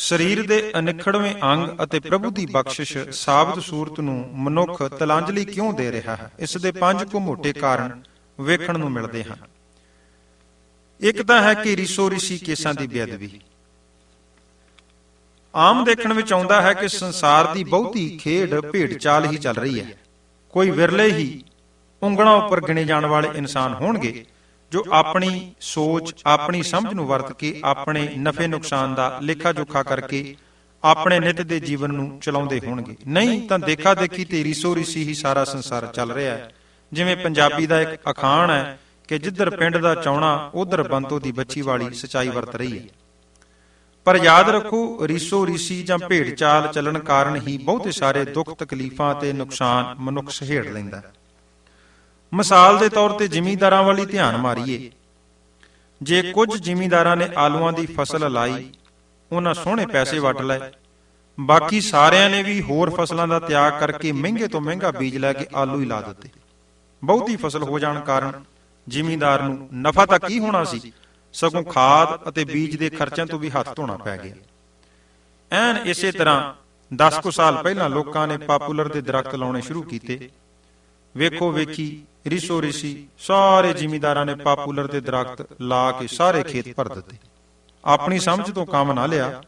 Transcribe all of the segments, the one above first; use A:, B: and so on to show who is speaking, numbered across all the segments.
A: ਸਰੀਰ ਦੇ ਅਨਿਖੜਵੇਂ ਅੰਗ ਅਤੇ ਪ੍ਰਭੂ ਦੀ ਬਖਸ਼ਿਸ਼ ਸਾਬਤ ਸੂਰਤ ਨੂੰ ਮਨੁੱਖ ਤਲਾਂਜਲੀ ਕਿਉਂ ਦੇ ਰਿਹਾ ਹੈ? ਇਸ ਦੇ ਪੰਜ ਕੁ ਮੋٹے ਕਾਰਨ ਵੇਖਣ ਨੂੰ ਮਿਲਦੇ ਹਨ। ਇੱਕ ਤਾਂ ਹੈ ਕਿ ਰਿਸੋ ਰਿਸ਼ੀ ਕੇਸਾਂ ਦੀ ਬੇਅਦਬੀ। ਆਮ ਦੇਖਣ ਵਿੱਚ ਆਉਂਦਾ ਹੈ ਕਿ ਸੰਸਾਰ ਦੀ ਬਹੁਤੀ ਖੇਡ ਭੇਡ ਚਾਲ ਹੀ ਚੱਲ ਰਹੀ ਹੈ। ਕੋਈ ਵਿਰਲੇ ਹੀ ਉਂਗਲਾਂ ਉੱਪਰ ਗਿਣੇ ਜਾਣ ਵਾਲੇ ਇਨਸਾਨ ਹੋਣਗੇ। ਜੋ ਆਪਣੀ ਸੋਚ ਆਪਣੀ ਸਮਝ ਨੂੰ ਵਰਤ ਕੇ ਆਪਣੇ ਨਫੇ ਨੁਕਸਾਨ ਦਾ ਲੇਖਾ ਜੋਖਾ ਕਰਕੇ ਆਪਣੇ ਨਿਤ ਦੇ ਜੀਵਨ ਨੂੰ ਚਲਾਉਂਦੇ ਹੋਣਗੇ। ਨਹੀਂ ਤਾਂ ਦੇਖਾ ਦੇਖੀ ਤੇ ਰੀਸੋ ਰੀਸੀ ਹੀ ਸਾਰਾ ਸੰਸਾਰ ਚੱਲ ਰਿਹਾ ਹੈ। ਜਿਵੇਂ ਪੰਜਾਬੀ ਦਾ ਇੱਕ ਅਖਾਣ ਹੈ ਕਿ ਜਿੱਧਰ ਪਿੰਡ ਦਾ ਚੌਣਾ ਉਧਰ ਬੰਤੋ ਦੀ ਬੱਚੀ ਵਾਲੀ ਸਚਾਈ ਵਰਤ ਰਹੀ ਹੈ। ਪਰ ਯਾਦ ਰੱਖੋ ਰੀਸੋ ਰੀਸੀ ਜਾਂ ਭੇਡ ਚਾਲ ਚੱਲਣ ਕਾਰਨ ਹੀ ਬਹੁਤੇ ਸਾਰੇ ਦੁੱਖ ਤਕਲੀਫਾਂ ਤੇ ਨੁਕਸਾਨ ਮਨੁੱਖ ਸਹੇੜ ਲੈਂਦਾ ਹੈ ਮਿਸਾਲ ਦੇ ਤੌਰ ਤੇ ਜ਼ਿਮੀਂਦਾਰਾਂ ਵਾਲੀ ਧਿਆਨ ਮਾਰੀਏ। ਜੇ ਕੁਝ ਜ਼ਿਮੀਂਦਾਰਾਂ ਨੇ ਆਲੂਆਂ ਦੀ ਫਸਲ ਲਾਈ, ਉਹਨਾਂ ਸੋਹਣੇ ਪੈਸੇ ਵਟ ਲਏ। ਬਾਕੀ ਸਾਰਿਆਂ ਨੇ ਵੀ ਹੋਰ ਫਸਲਾਂ ਦਾ ਤਿਆਗ ਕਰਕੇ ਮਹਿੰਗੇ ਤੋਂ ਮਹਿੰਗਾ ਬੀਜ ਲੈ ਕੇ ਆਲੂ ਹੀ ਲਾ ਦਿੱਤੇ। ਬਹੁਤੀ ਫਸਲ ਹੋ ਜਾਣ ਕਾਰਨ ਜ਼ਿਮੀਂਦਾਰ ਨੂੰ ਨਫਾ ਤਾਂ ਕੀ ਹੋਣਾ ਸੀ? ਸਗੋਂ ਖਾਦ ਅਤੇ ਬੀਜ ਦੇ ਖਰਚਿਆਂ ਤੋਂ ਵੀ ਹੱਥ ਧੋਣਾ ਪੈ ਗਿਆ। ਐਨ ਇਸੇ ਤਰ੍ਹਾਂ 10 ਕੁ ਸਾਲ ਪਹਿਲਾਂ ਲੋਕਾਂ ਨੇ ਪਾਪੂਲਰ ਦੇ ਦਰਖਤ ਲਾਉਣੇ ਸ਼ੁਰੂ ਕੀਤੇ। ਵੇਖੋ ਵੇਖੀ ਰਿਸੋ ਰਿਸੀ ਸਾਰੇ ਜ਼ਿਮੀਂਦਾਰਾਂ ਨੇ ਪਾਪੂਲਰ ਦੇ ਦਰਖਤ ਲਾ ਕੇ ਸਾਰੇ ਖੇਤ ਭਰ ਦਿੱਤੇ। ਆਪਣੀ ਸਮਝ ਤੋਂ ਕੰਮ ਨਾ ਲਿਆ,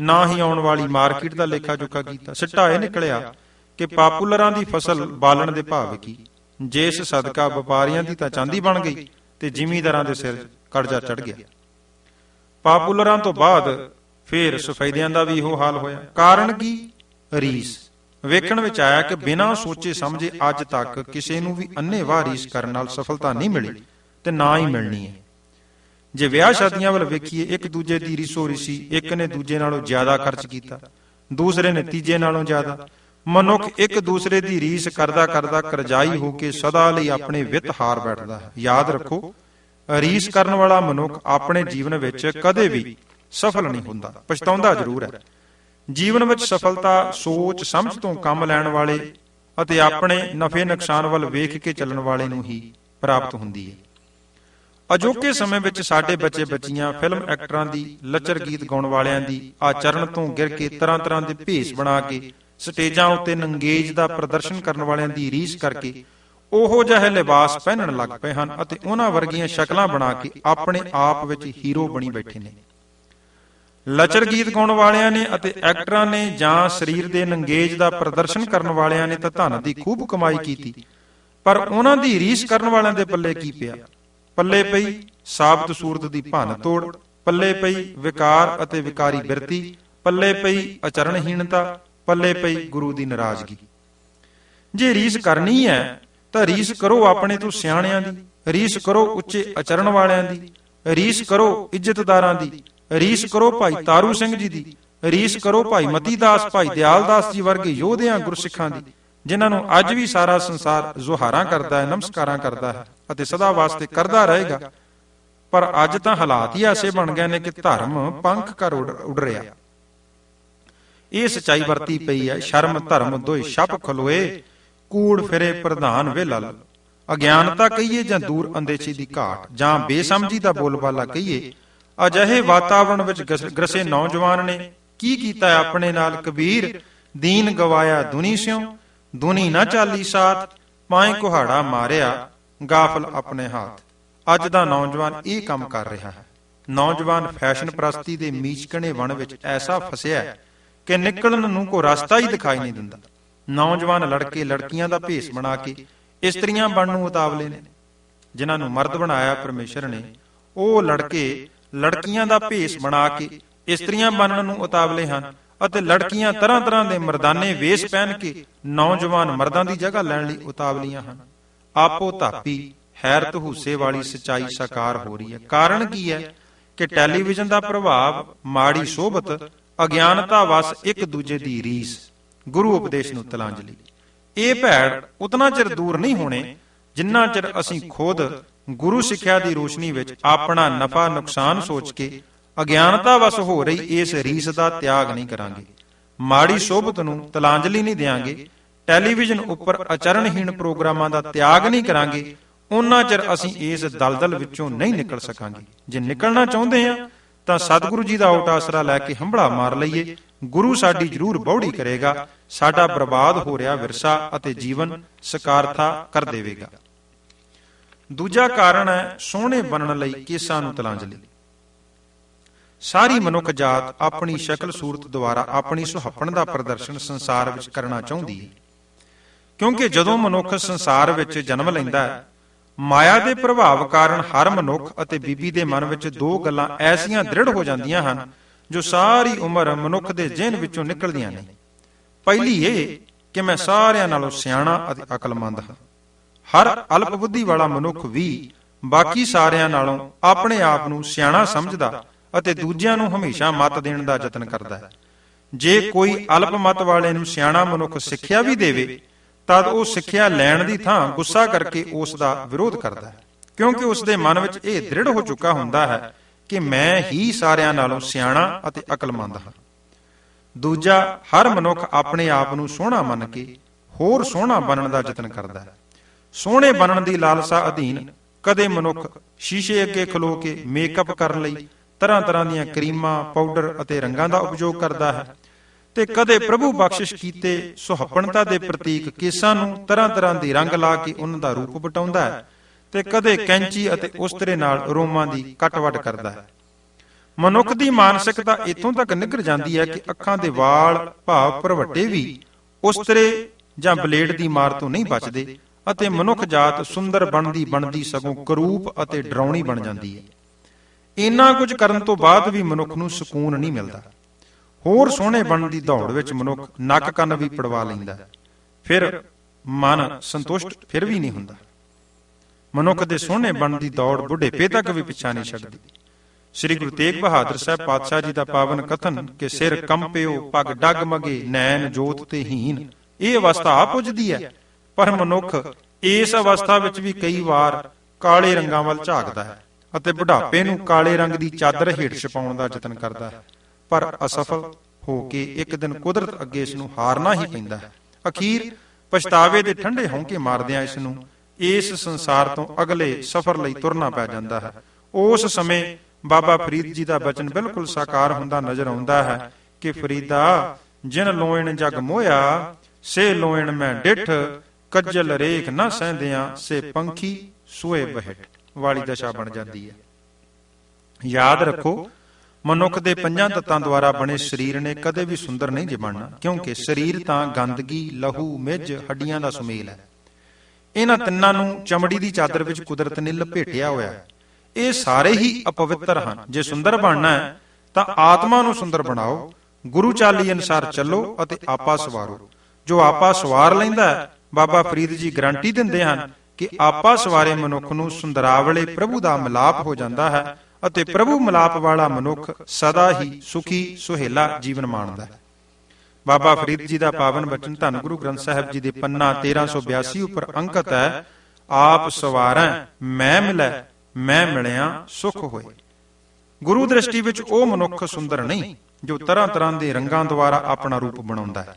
A: ਨਾ ਹੀ ਆਉਣ ਵਾਲੀ ਮਾਰਕੀਟ ਦਾ ਲੇਖਾ ਜੋਖਾ ਕੀਤਾ। ਸਿੱਟਾ ਇਹ ਨਿਕਲਿਆ ਕਿ ਪਾਪੂਲਰਾਂ ਦੀ ਫਸਲ ਬਾਲਣ ਦੇ ਭਾਵ ਕੀ? ਜਿਸ ਸਦਕਾ ਵਪਾਰੀਆਂ ਦੀ ਤਾਂ ਚਾਂਦੀ ਬਣ ਗਈ ਤੇ ਜ਼ਿਮੀਂਦਾਰਾਂ ਦੇ ਸਿਰ ਕਰਜ਼ਾ ਚੜ ਗਿਆ। ਪਾਪੂਲਰਾਂ ਤੋਂ ਬਾਅਦ ਫੇਰ ਸਫੈਦਿਆਂ ਦਾ ਵੀ ਇਹੋ ਹਾਲ ਹੋਇਆ। ਕਾਰਨ ਕੀ? ਰੀਸ। ਵੇਖਣ ਵਿੱਚ ਆਇਆ ਕਿ ਬਿਨਾਂ ਸੋਚੇ ਸਮਝੇ ਅੱਜ ਤੱਕ ਕਿਸੇ ਨੂੰ ਵੀ ਅੰਨ੍ਹੇਵਾਹ ਰੀਸ ਕਰਨ ਨਾਲ ਸਫਲਤਾ ਨਹੀਂ ਮਿਲੀ ਤੇ ਨਾ ਹੀ ਮਿਲਣੀ ਹੈ। ਜੇ ਵਿਆਹ ਸ਼ਾਦੀਆਂ ਵੱਲ ਵੇਖੀਏ, ਇੱਕ ਦੂਜੇ ਦੀ ਰੀਸੋ ਰੀਸੀ ਇੱਕ ਨੇ ਦੂਜੇ ਨਾਲੋਂ ਜ਼ਿਆਦਾ ਖਰਚ ਕੀਤਾ, ਦੂਸਰੇ ਨੇ ਤੀਜੇ ਨਾਲੋਂ ਜ਼ਿਆਦਾ। ਮਨੁੱਖ ਇੱਕ ਦੂਸਰੇ ਦੀ ਰੀਸ ਕਰਦਾ ਕਰਦਾ ਕਰਜ਼ਾਈ ਹੋ ਕੇ ਸਦਾ ਲਈ ਆਪਣੇ ਵਿੱਤ ਹਾਰ ਬੈਠਦਾ ਹੈ। ਯਾਦ ਰੱਖੋ, ਰੀਸ ਕਰਨ ਵਾਲਾ ਮਨੁੱਖ ਆਪਣੇ ਜੀਵਨ ਵਿੱਚ ਕਦੇ ਵੀ ਸਫਲ ਨਹੀਂ ਹੁੰਦਾ। ਪਛਤਾਉਂਦਾ ਜ਼ਰੂਰ ਹੈ। ਜੀਵਨ ਵਿੱਚ ਸਫਲਤਾ, ਸੋਚ, ਸਮਝ ਤੋਂ ਕੰਮ ਲੈਣ ਵਾਲੇ ਅਤੇ ਆਪਣੇ ਨਫੇ ਨੁਕਸਾਨ ਵੱਲ ਵੇਖ ਕੇ ਚੱਲਣ ਵਾਲੇ ਨੂੰ ਹੀ ਪ੍ਰਾਪਤ ਹੁੰਦੀ ਹੈ। ਅਜੋਕੇ ਸਮੇਂ ਵਿੱਚ ਸਾਡੇ ਬੱਚੇ ਬੱਚੀਆਂ ਫਿਲਮ ਐਕਟਰਾਂ ਦੀ ਲੱਚਰ ਗੀਤ ਗਾਉਣ ਵਾਲਿਆਂ ਦੀ ਆਚਰਣ ਤੋਂ ਗਿਰ ਕੇ ਤਰ੍ਹਾਂ ਤਰ੍ਹਾਂ ਦੇ ਭੇਸ ਬਣਾ ਕੇ ਸਟੇਜਾਂ ਉੱਤੇ ਨੰਗੇਜ ਦਾ ਪ੍ਰਦਰਸ਼ਨ ਕਰਨ ਵਾਲਿਆਂ ਦੀ ਰੀਸ ਕਰਕੇ ਉਹੋ ਜਿਹੇ ਲਿਬਾਸ ਪਹਿਨਣ ਲੱਗ ਪਏ ਹਨ ਅਤੇ ਉਹਨਾਂ ਵਰਗੀਆਂ ਸ਼ਕਲਾਂ ਬਣਾ ਕੇ ਆਪਣੇ ਆਪ ਵਿੱਚ ਹੀਰੋ ਬਣੀ ਬੈਠੇ ਨੇ। ਲਚਰ ਗੀਤ ਗਾਉਣ ਵਾਲਿਆਂ ਨੇ ਅਤੇ ਐਕਟਰਾਂ ਨੇ ਜਾਂ ਸਰੀਰ ਦੇ ਨੰਗੇਜ ਦਾ ਪ੍ਰਦਰਸ਼ਨ ਕਰਨ ਵਾਲਿਆਂ ਨੇ ਤਾਂ ਧਨ ਦੀ ਖੂਬ ਕਮਾਈ ਕੀਤੀ। ਪਰ ਉਹਨਾਂ ਦੀ ਰੀਸ ਕਰਨ ਵਾਲਿਆਂ ਦੇ ਪੱਲੇ ਕੀ ਪਿਆ? ਪੱਲੇ ਪਈ ਸਾਬਤ ਸੂਰਤ ਦੀ ਭੰਨ ਤੋੜ, ਪੱਲੇ ਪਈ ਵਿਕਾਰ ਅਤੇ ਵਿਕਾਰੀ ਬਿਰਤੀ, ਪੱਲੇ ਪਈ ਅਚਰਣਹੀਣਤਾ ਪੱਲੇ ਪਈ ਗੁਰੂ ਦੀ ਨਾਰਾਜ਼ਗੀ। ਜੇ ਰੀਸ ਕਰਨੀ ਹੈ, ਤਾਂ ਰੀਸ ਕਰੋ ਆਪਣੇ ਤੋਂ ਸਿਆਣਿਆਂ ਦੀ, ਰੀਸ ਕਰੋ ਉੱਚੇ ਅਚਰਣ ਵਾਲਿਆਂ ਦੀ, ਰੀਸ ਕਰੋ ਇੱਜ਼ਤਦਾਰਾਂ ਦੀ ਰੀਸ ਕਰੋ ਭਾਈ ਤਾਰੂ ਸਿੰਘ ਜੀ ਦੀ। ਰੀਸ ਕਰੋ ਭਾਈ ਮਤੀ ਦਾਸ ਭਾਈ ਦਿਆਲ ਦਾਸ ਜੀ ਵਰਗੇ ਯੋਧਿਆਂ ਗੁਰਸਿੱਖਾਂ ਦੀ, ਜਿਨ੍ਹਾਂ ਨੂੰ ਅੱਜ ਵੀ ਸਾਰਾ ਸੰਸਾਰ ਜ਼ੁਹਾਰਾਂ ਕਰਦਾ ਹੈ, ਨਮਸਕਾਰਾਂ ਕਰਦਾ ਹੈ ਅਤੇ ਸਦਾ ਵਾਸਤੇ ਕਰਦਾ ਰਹੇਗਾ। ਪਰ ਅੱਜ ਤਾਂ ਹਾਲਾਤ ਹੀ ਐਸੇ ਬਣ ਗਏ ਨੇ ਕਿ ਧਰਮ ਪੰਖ ਕਰ ਉੱਡ ਰਿਹਾ। ਇਹ ਸਚਾਈ ਵਰਤੀ ਪਈ ਹੈ, ਸ਼ਰਮ ਧਰਮ ਦੋਏ ਛਪ ਖਲੋਏ, ਕੂੜ ਫਿਰੇ ਪ੍ਰਧਾਨ ਵੇਲਲ ਅਗਿਆਨਤਾ ਕਹੀਏ ਜਾਂ ਦੂਰ ਅੰਦੇਸ਼ੀ ਦੀ ਘਾਟ ਜਾਂ ਬੇਸਮਝੀ ਦਾ ਬੋਲਬਾਲਾ ਕਹੀਏ ਅਜਿਹੇ ਵਾਤਾਵਰਣ ਵਿੱਚ ਗਸ- ਗਰਸੇ ਨੌਜਵਾਨ ਨੇ ਕੀ ਕੀਤਾ ਆਪਣੇ ਨਾਲ? ਕਬੀਰ, ਦੀਨ ਗਵਾਇਆ ਦੁਨੀ ਸਿਓ ਦੁਨੀ ਨਾ ਚਾਲੀ ਸਾਥ, ਪਾਏ ਕੁਹਾੜਾ ਮਾਰਿਆ, ਗਾਫਲ ਆਪਣੇ ਹੱਥ। ਅੱਜ ਦਾ ਨੌਜਵਾਨ ਇਹ ਕੰਮ ਕਰ ਰਿਹਾ ਹੈ। ਨੌਜਵਾਨ ਫੈਸ਼ਨ ਪ੍ਰਸਤੀ ਦੇ ਮੀਚਕਣੇ ਵਣ ਵਿੱਚ ਐਸਾ ਫਸਿਆ ਕਿ ਨਿਕਲਣ ਨੂੰ ਕੋਈ ਰਸਤਾ ਹੀ ਦਿਖਾਈ ਨਹੀਂ ਦਿੰਦਾ। ਨੌਜਵਾਨ ਲੜਕੇ ਲੜਕੀਆਂ ਦਾ ਭੇਸ ਬਣਾ ਕੇ ਇਸਤਰੀਆਂ ਬਣ ਨੂੰ ਉਤਾਵਲੇ ਨੇ। ਜਿਨ੍ਹਾਂ ਨੂੰ ਮਰਦ ਬਣਾਇਆ ਪਰਮੇਸ਼ਰ ਨੇ, ਉਹ ਲੜਕੇ ਲੜਕੀਆਂ ਦਾ ਭੇਸ ਬਣਾ ਕੇ ਇਸਤਰੀਆਂ ਬਣਨ ਨੂੰ ਉਤਾਵਲੇ ਹਨ ਅਤੇ ਲੜਕੀਆਂ ਤਰ੍ਹਾਂ ਤਰ੍ਹਾਂ ਦੇ ਮਰਦਾਨੇ ਵੇਸ਼ ਪਹਿਨ ਕੇ ਨੌਜਵਾਨ ਮਰਦਾਂ ਦੀ ਜਗ੍ਹਾ ਲੈਣ ਲਈ ਉਤਾਵਲੀਆਂ ਹਨ। ਆਪੋ ਧਾਪੀ ਹੈਰਤ ਹੂਸੇ ਵਾਲੀ ਸਚਾਈ ਸਾਕਾਰ ਹੋ ਰਹੀ ਹੈ। ਕਾਰਨ ਕੀ ਹੈ ਕਿ ਟੈਲੀਵਿਜ਼ਨ ਦਾ ਪ੍ਰਭਾਵ, ਮਾੜੀ ਸੋਭਤ, ਅਗਿਆਨਤਾ ਵਸ ਇੱਕ ਦੂਜੇ ਦੀ ਰੀਸ, ਗੁਰੂ ਉਪਦੇਸ਼ ਨੂੰ ਤਲਾਂਜਲੀ। ਇਹ ਭੈੜ ਉਤਨਾ ਚਿਰ ਦੂਰ ਨਹੀਂ ਹੋਣੇ ਜਿੰਨਾ ਚਿਰ ਅਸੀਂ ਖੁਦ ਗੁਰੂ ਸਿੱਖਿਆ ਦੀ ਰੋਸ਼ਨੀ ਵਿੱਚ ਆਪਣਾ ਨਫਾ ਨੁਕਸਾਨ ਸੋਚ ਕੇ ਅਗਿਆਨਤਾ ਵਸ ਹੋ ਰਹੀ ਇਸ ਰੀਸ ਦਾ ਤਿਆਗ ਨਹੀਂ ਕਰਾਂਗੇ। ਮਾੜੀ ਸੋਭਤ ਨੂੰ ਤਲਾਂਜਲੀ ਨਹੀਂ ਦੇਾਂਗੇ ਟੈਲੀਵਿਜ਼ਨ ਉੱਪਰ ਅਚਰਣਹੀਣ ਪ੍ਰੋਗਰਾਮਾਂ ਦਾ ਤਿਆਗ ਨਹੀਂ ਕਰਾਂਗੇ। ਉਹਨਾਂ ਚਿਰ ਅਸੀਂ ਇਸ ਦਲਦਲ ਵਿੱਚੋਂ ਨਹੀਂ ਨਿਕਲ ਸਕਾਂਗੇ। ਜੇ ਨਿਕਲਣਾ ਚਾਹੁੰਦੇ ਹਾਂ ਤਾਂ ਸਤਿਗੁਰੂ ਜੀ ਦਾ ਓਟ ਆਸਰਾ ਲੈ ਕੇ ਹੰਬੜਾ ਮਾਰ ਲਈਏ। ਗੁਰੂ ਸਾਡੀ ਜ਼ਰੂਰ ਬੌੜੀ ਕਰੇਗਾ। ਸਾਡਾ ਬਰਬਾਦ ਹੋ ਰਿਹਾ ਵਿਰਸਾ ਅਤੇ ਜੀਵਨ ਸਕਾਰਥਾ ਕਰ ਦੇਵੇਗਾ ਦੂਜਾ ਕਾਰਨ ਹੈ ਸੋਹਣੇ ਬਣਨ ਲਈ ਕੇਸਾਂ ਨੂੰ ਤਲਾਂਜਲੀ। ਸਾਰੀ ਮਨੁੱਖ ਜਾਤ ਆਪਣੀ ਸ਼ਕਲ ਸੂਰਤ ਦੁਆਰਾ ਆਪਣੀ ਸੁਹੱਪਣ ਦਾ ਪ੍ਰਦਰਸ਼ਨ ਸੰਸਾਰ ਵਿੱਚ ਕਰਨਾ ਚਾਹੁੰਦੀ ਹੈ। ਕਿਉਂਕਿ ਜਦੋਂ ਮਨੁੱਖ ਸੰਸਾਰ ਵਿੱਚ ਜਨਮ ਲੈਂਦਾ ਹੈ, ਮਾਇਆ ਦੇ ਪ੍ਰਭਾਵ ਕਾਰਨ ਹਰ ਮਨੁੱਖ ਅਤੇ ਬੀਬੀ ਦੇ ਮਨ ਵਿੱਚ ਦੋ ਗੱਲਾਂ ਐਸੀਆਂ ਦ੍ਰਿੜ ਹੋ ਜਾਂਦੀਆਂ ਹਨ, ਜੋ ਸਾਰੀ ਉਮਰ ਮਨੁੱਖ ਦੇ ਜ਼ਿਹਨ ਵਿੱਚੋਂ ਨਿਕਲਦੀਆਂ ਨੇ। ਪਹਿਲੀ ਇਹ ਕਿ ਮੈਂ ਸਾਰਿਆਂ ਨਾਲੋਂ ਸਿਆਣਾ ਅਤੇ ਅਕਲਮੰਦ ਹਾਂ। ਹਰ ਅਲਪ ਬੁੱਧੀ ਵਾਲਾ ਮਨੁੱਖ ਵੀ ਬਾਕੀ ਸਾਰਿਆਂ ਨਾਲੋਂ ਆਪਣੇ ਆਪ ਨੂੰ ਸਿਆਣਾ ਸਮਝਦਾ ਅਤੇ ਦੂਜਿਆਂ ਨੂੰ ਹਮੇਸ਼ਾ ਮਤ ਦੇਣ ਦਾ ਯਤਨ ਕਰਦਾ ਹੈ। ਜੇ ਕੋਈ ਅਲਪ ਮਤ ਵਾਲੇ ਨੂੰ ਸਿਆਣਾ ਮਨੁੱਖ ਸਿੱਖਿਆ ਵੀ ਦੇਵੇ, ਤਦ ਉਹ ਸਿੱਖਿਆ ਲੈਣ ਦੀ ਥਾਂ ਗੁੱਸਾ ਕਰਕੇ ਉਸ ਦਾ ਵਿਰੋਧ ਕਰਦਾ ਹੈ। ਕਿਉਂਕਿ ਉਸ ਦੇ ਮਨ ਵਿੱਚ ਇਹ ਦ੍ਰਿੜ ਹੋ ਚੁੱਕਾ ਹੁੰਦਾ ਹੈ ਕਿ ਮੈਂ ਹੀ ਸਾਰਿਆਂ ਨਾਲੋਂ ਸਿਆਣਾ ਅਤੇ ਅਕਲਮੰਦ ਹਾਂ। ਦੂਜਾ, ਹਰ ਮਨੁੱਖ ਆਪਣੇ ਆਪ ਨੂੰ ਸੋਹਣਾ ਮੰਨ ਕੇ ਹੋਰ ਸੋਹਣਾ ਬਣਨ ਦਾ ਯਤਨ ਕਰਦਾ ਹੈ। ਸੋਹਣੇ ਬਣਨ ਦੀ ਲਾਲਸਾ ਅਧੀਨ ਕਦੇ ਮਨੁੱਖ ਸ਼ੀਸ਼ੇ ਅੱਗੇ ਖਲੋ ਕੇ ਮੇਕਅਪ ਕਰਨ ਲਈ ਤਰ੍ਹਾਂ ਤਰ੍ਹਾਂ ਦੀਆਂ ਕਰੀਮਾਂ, ਪਾਊਡਰ ਅਤੇ ਰੰਗਾਂ ਦਾ ਉਪਯੋਗ ਕਰਦਾ ਹੈ ਤੇ ਕਦੇ ਪ੍ਰਭੂ ਬਖਸ਼ਿਸ਼ ਕੀਤੇ ਸੁਹੱਪਣਤਾ ਦੇ ਪ੍ਰਤੀਕ ਕੇਸਾਂ ਨੂੰ ਤਰ੍ਹਾਂ ਤਰ੍ਹਾਂ ਦੇ ਰੰਗ ਲਾ ਕੇ ਉਹਨਾਂ ਦਾ ਰੂਪ ਬਟਾਉਂਦਾ ਹੈ ਤੇ ਕਦੇ ਕੈਂਚੀ ਅਤੇ ਉਸਤਰੇ ਨਾਲ ਰੋਮਾਂ ਦੀ ਕਟਵਟ ਕਰਦਾ ਹੈ। ਮਨੁੱਖ ਦੀ ਮਾਨਸਿਕਤਾ ਇਥੋਂ ਤੱਕ ਨਿਗਰ ਜਾਂਦੀ ਹੈ ਕਿ ਅੱਖਾਂ ਦੇ ਵਾਲ ਭਾਵ ਭਰਵੱਟੇ ਵੀ ਉਸਤਰੇ ਜਾਂ ਬਲੇਡ ਦੀ ਮਾਰ ਤੋਂ ਨਹੀਂ ਬਚਦੇ। ਅਤੇ ਮਨੁੱਖ ਜਾਤ ਸੁੰਦਰ ਬਣਦੀ ਬਣਦੀ ਸਗੋਂ ਕਰੂਪ ਅਤੇ ਡਰਾਉਣੀ ਬਣ ਜਾਂਦੀ ਹੈ। ਇੰਨਾ ਕੁਝ ਕਰਨ ਤੋਂ ਬਾਅਦ ਵੀ ਮਨੁੱਖ ਨੂੰ ਸਕੂਨ ਨਹੀਂ ਮਿਲਦਾ। ਹੋਰ ਸੋਹਣੇ ਬਣਨ ਦੀ ਦੌੜ ਵਿੱਚ ਮਨੁੱਖ ਨੱਕ ਕੰਨ ਵੀ ਪੜਵਾ ਲੈਂਦਾ। ਫਿਰ ਮਨ ਸੰਤੁਸ਼ਟ ਫਿਰ ਵੀ ਨਹੀਂ ਹੁੰਦਾ। ਮਨੁੱਖ ਦੇ ਸੋਹਣੇ ਬਣਨ ਦੀ ਦੌੜ ਬੁਢੇਪੇ ਤੱਕ ਵੀ ਪਿੱਛਾ ਨਹੀਂ ਛੱਡਦੀ। ਸ੍ਰੀ ਗੁਰੂ ਤੇਗ ਬਹਾਦਰ ਸਾਹਿਬ ਪਾਤਸ਼ਾਹ ਜੀ ਦਾ ਪਾਵਨ ਕਥਨ ਕਿ ਸਿਰ ਕੰਪਿਓ ਪਗ ਡਗਮਗੇ ਨੈਣ ਜੋਤ ਤੇ ਹੀਨ ਇਹ ਅਵਸਥਾ ਆ ਪੁੱਜਦੀ ਹੈ ਪਰ ਮਨੁੱਖ ਇਸ ਅਵਸਥਾ ਵਿੱਚ ਵੀ ਕਈ ਵਾਰ ਕਾਲੇ ਰੰਗਾਂ ਵੱਲ ਝਾਕਦਾ ਹੈ ਅਤੇ ਬੁਢਾਪੇ ਨੂੰ ਕਾਲੇ ਰੰਗ ਦੀ ਚਾਦਰ ਹੇਠ ਛਪਾਉਣ ਦਾ ਯਤਨ ਕਰਦਾ ਹੈ। ਪਰ ਅਸਫਲ ਹੋ ਕੇ ਇੱਕ ਦਿਨ ਕੁਦਰਤ ਅੱਗੇ ਇਸ ਨੂੰ ਹਾਰਨਾ ਹੀ ਪੈਂਦਾ ਹੈ। ਅਖੀਰ ਪਛਤਾਵੇ ਦੇ ਠੰਡੇ ਹੌਂਕੇ ਮਾਰਦਿਆਂ ਇਸ ਨੂੰ ਇਸ ਸੰਸਾਰ ਤੋਂ ਅਗਲੇ ਸਫ਼ਰ ਲਈ ਤੁਰਨਾ ਪੈ ਜਾਂਦਾ ਹੈ। ਉਸ ਸਮੇਂ ਬਾਬਾ ਫਰੀਦ ਜੀ ਦਾ ਬਚਨ ਬਿਲਕੁਲ ਸਾਕਾਰ ਹੁੰਦਾ ਨਜ਼ਰ ਆਉਂਦਾ ਹੈ ਕਿ ਫਰੀਦਾ, ਜਿਨ ਲੋਇਣ ਜਗ ਮੋਇਆ, ਸੇ ਲੋਇਣ ਮੈਂ ਡਿਠ ਕੱਜਲ ਰੇਖ ਨਾ ਸਹਿੰਦਿਆਂ ਸੇ ਪੰਖੀ ਸੋਏ ਬਹਿਟ, ਵਾਲੀ ਦਸ਼ਾ ਬਣ ਜਾਂਦੀ ਹੈ। ਯਾਦ ਰੱਖੋ, ਮਨੁੱਖ ਦੇ ਪੰਜਾਂ ਤੱਤਾਂ ਦੁਆਰਾ ਬਣੇ ਸਰੀਰ ਨੇ ਕਦੇ ਵੀ ਸੁੰਦਰ ਨਹੀਂ ਜਿਵਣਾ ਕਿਉਂਕਿ ਸਰੀਰ ਤਾਂ ਗੰਦਗੀ, ਲਹੂ, ਮਿੱਝ, ਹੱਡੀਆਂ ਦਾ ਸੁਮੇਲ ਹੈ। ਇਹਨਾਂ ਤਿੰਨਾਂ ਨੂੰ ਚਮੜੀ ਦੀ ਚਾਦਰ ਵਿੱਚ ਕੁਦਰਤ ਨੇ ਲਪੇਟਿਆ ਹੋਇਆ ਹੈ। ਇਹ ਸਾਰੇ ਹੀ ਅਪਵਿੱਤਰ ਹਨ। ਜੇ ਸੁੰਦਰ ਬਣਨਾ ਹੈ, ਤਾਂ ਆਤਮਾ ਨੂੰ ਸੁੰਦਰ ਬਣਾਓ। ਗੁਰੂ ਚਾਲੀ ਅਨੁਸਾਰ ਚੱਲੋ ਅਤੇ ਆਪਾ ਸਵਾਰੋ। ਜੋ ਆਪਾ ਸਵਾਰ ਲੈਂਦਾ ਹੈ ਬਾਬਾ ਫਰੀਦ ਜੀ ਗਾਰੰਟੀ ਦਿੰਦੇ ਹਨ ਕਿ ਆਪਾ ਸਵਾਰੇ ਮਨੁੱਖ ਨੂੰ ਸੁੰਦਰਾਵਲੇ ਪ੍ਰਭੂ ਦਾ ਮਿਲਾਪ ਹੋ ਜਾਂਦਾ ਹੈ ਅਤੇ ਪ੍ਰਭੂ ਮਿਲਾਪ ਵਾਲਾ ਮਨੁੱਖ ਸਦਾ ਹੀ ਸੁਖੀ, ਸੁਹੇਲਾ ਜੀਵਨ ਮਾਣਦਾ ਹੈ। ਬਾਬਾ ਫਰੀਦ ਜੀ ਦਾ ਪਾਵਨ ਬਚਨ ਧੰਨ ਗੁਰੂ ਗ੍ਰੰਥ ਸਾਹਿਬ ਜੀ ਦੇ ਪੰਨਾ 1382 ਉੱਪਰ ਅੰਕਿਤ ਹੈ, ਆਪ ਸਵਾਰੈ, ਮੈਂ ਮਿਲੈ, ਮੈਂ ਮਿਲਿਆ, ਸੁਖ ਹੋਏ। ਗੁਰੂ ਦ੍ਰਿਸ਼ਟੀ ਵਿੱਚ ਉਹ ਮਨੁੱਖ ਸੁੰਦਰ ਨਹੀਂ, ਜੋ ਤਰ੍ਹਾਂ ਤਰ੍ਹਾਂ ਦੇ ਰੰਗਾਂ ਦੁਆਰਾ ਆਪਣਾ ਰੂਪ ਬਣਾਉਂਦਾ ਹੈ।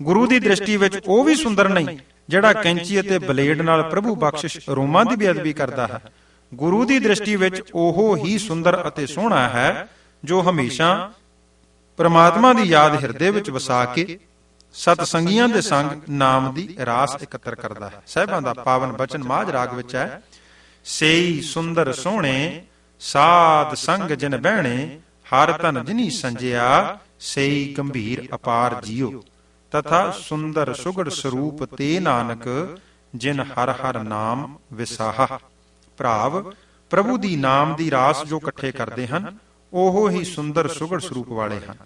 A: ਗੁਰੂ ਦੀ ਦ੍ਰਿਸ਼ਟੀ ਵਿੱਚ ਉਹ ਵੀ ਸੁੰਦਰ ਨਹੀਂ, ਜਿਹੜਾ ਕੈਂਚੀ ਅਤੇ ਬਲੇਡ ਨਾਲ ਪ੍ਰਭੂ ਬਖਸ਼ਿਸ਼ ਰੋਮਾਂ ਦੀ ਬੇਅਦਬੀ ਕਰਦਾ ਹੈ। ਗੁਰੂ ਦੀ ਦ੍ਰਿਸ਼ਟੀ ਵਿੱਚ ਉਹ ਹੀ ਸੁੰਦਰ ਅਤੇ ਸੋਹਣਾ ਹੈ, ਜੋ ਹਮੇਸ਼ਾ ਪ੍ਰਮਾਤਮਾ ਦੀ ਯਾਦ ਹਿਰਦੇ ਵਿੱਚ ਵਸਾ ਕੇ ਸਤ ਸੰਗੀਆਂ ਦੇ ਸੰਗ ਨਾਮ ਦੀ ਰਾਸ ਇਕੱਤਰ ਕਰਦਾ ਹੈ। ਸਹਿਬਾਂ ਦਾ ਪਾਵਨ ਬਚਨ ਮਾਝ ਰਾਗ ਵਿੱਚ ਹੈ, ਸੇਈ ਸੁੰਦਰ ਸੋਹਣੇ, ਸਾਧ ਸੰਗ ਜਨ ਬਹਿਣੇ, ਹਰ ਤਨ ਜਿਨੀ ਸੰਜਿਆ, ਸੇਈ ਗੰਭੀਰ ਅਪਾਰ ਜੀਉ ਤਥਾ ਸੁੰਦਰ ਸੁਗੜ ਸਰੂਪ ਤੇ ਨਾਨਕ, ਜਿਨ ਹਰ ਹਰ ਨਾਮ ਵਿਸਾਹਾ। ਭਰਾਵ, ਪ੍ਰਭੂ ਦੀ ਨਾਮ ਦੀ ਰਾਸ ਜੋ ਇਕੱਠੇ ਕਰਦੇ ਹਨ, ਉਹ ਹੀ ਸੁੰਦਰ ਸੁਗੜ ਸਰੂਪ ਵਾਲੇ ਹਨ।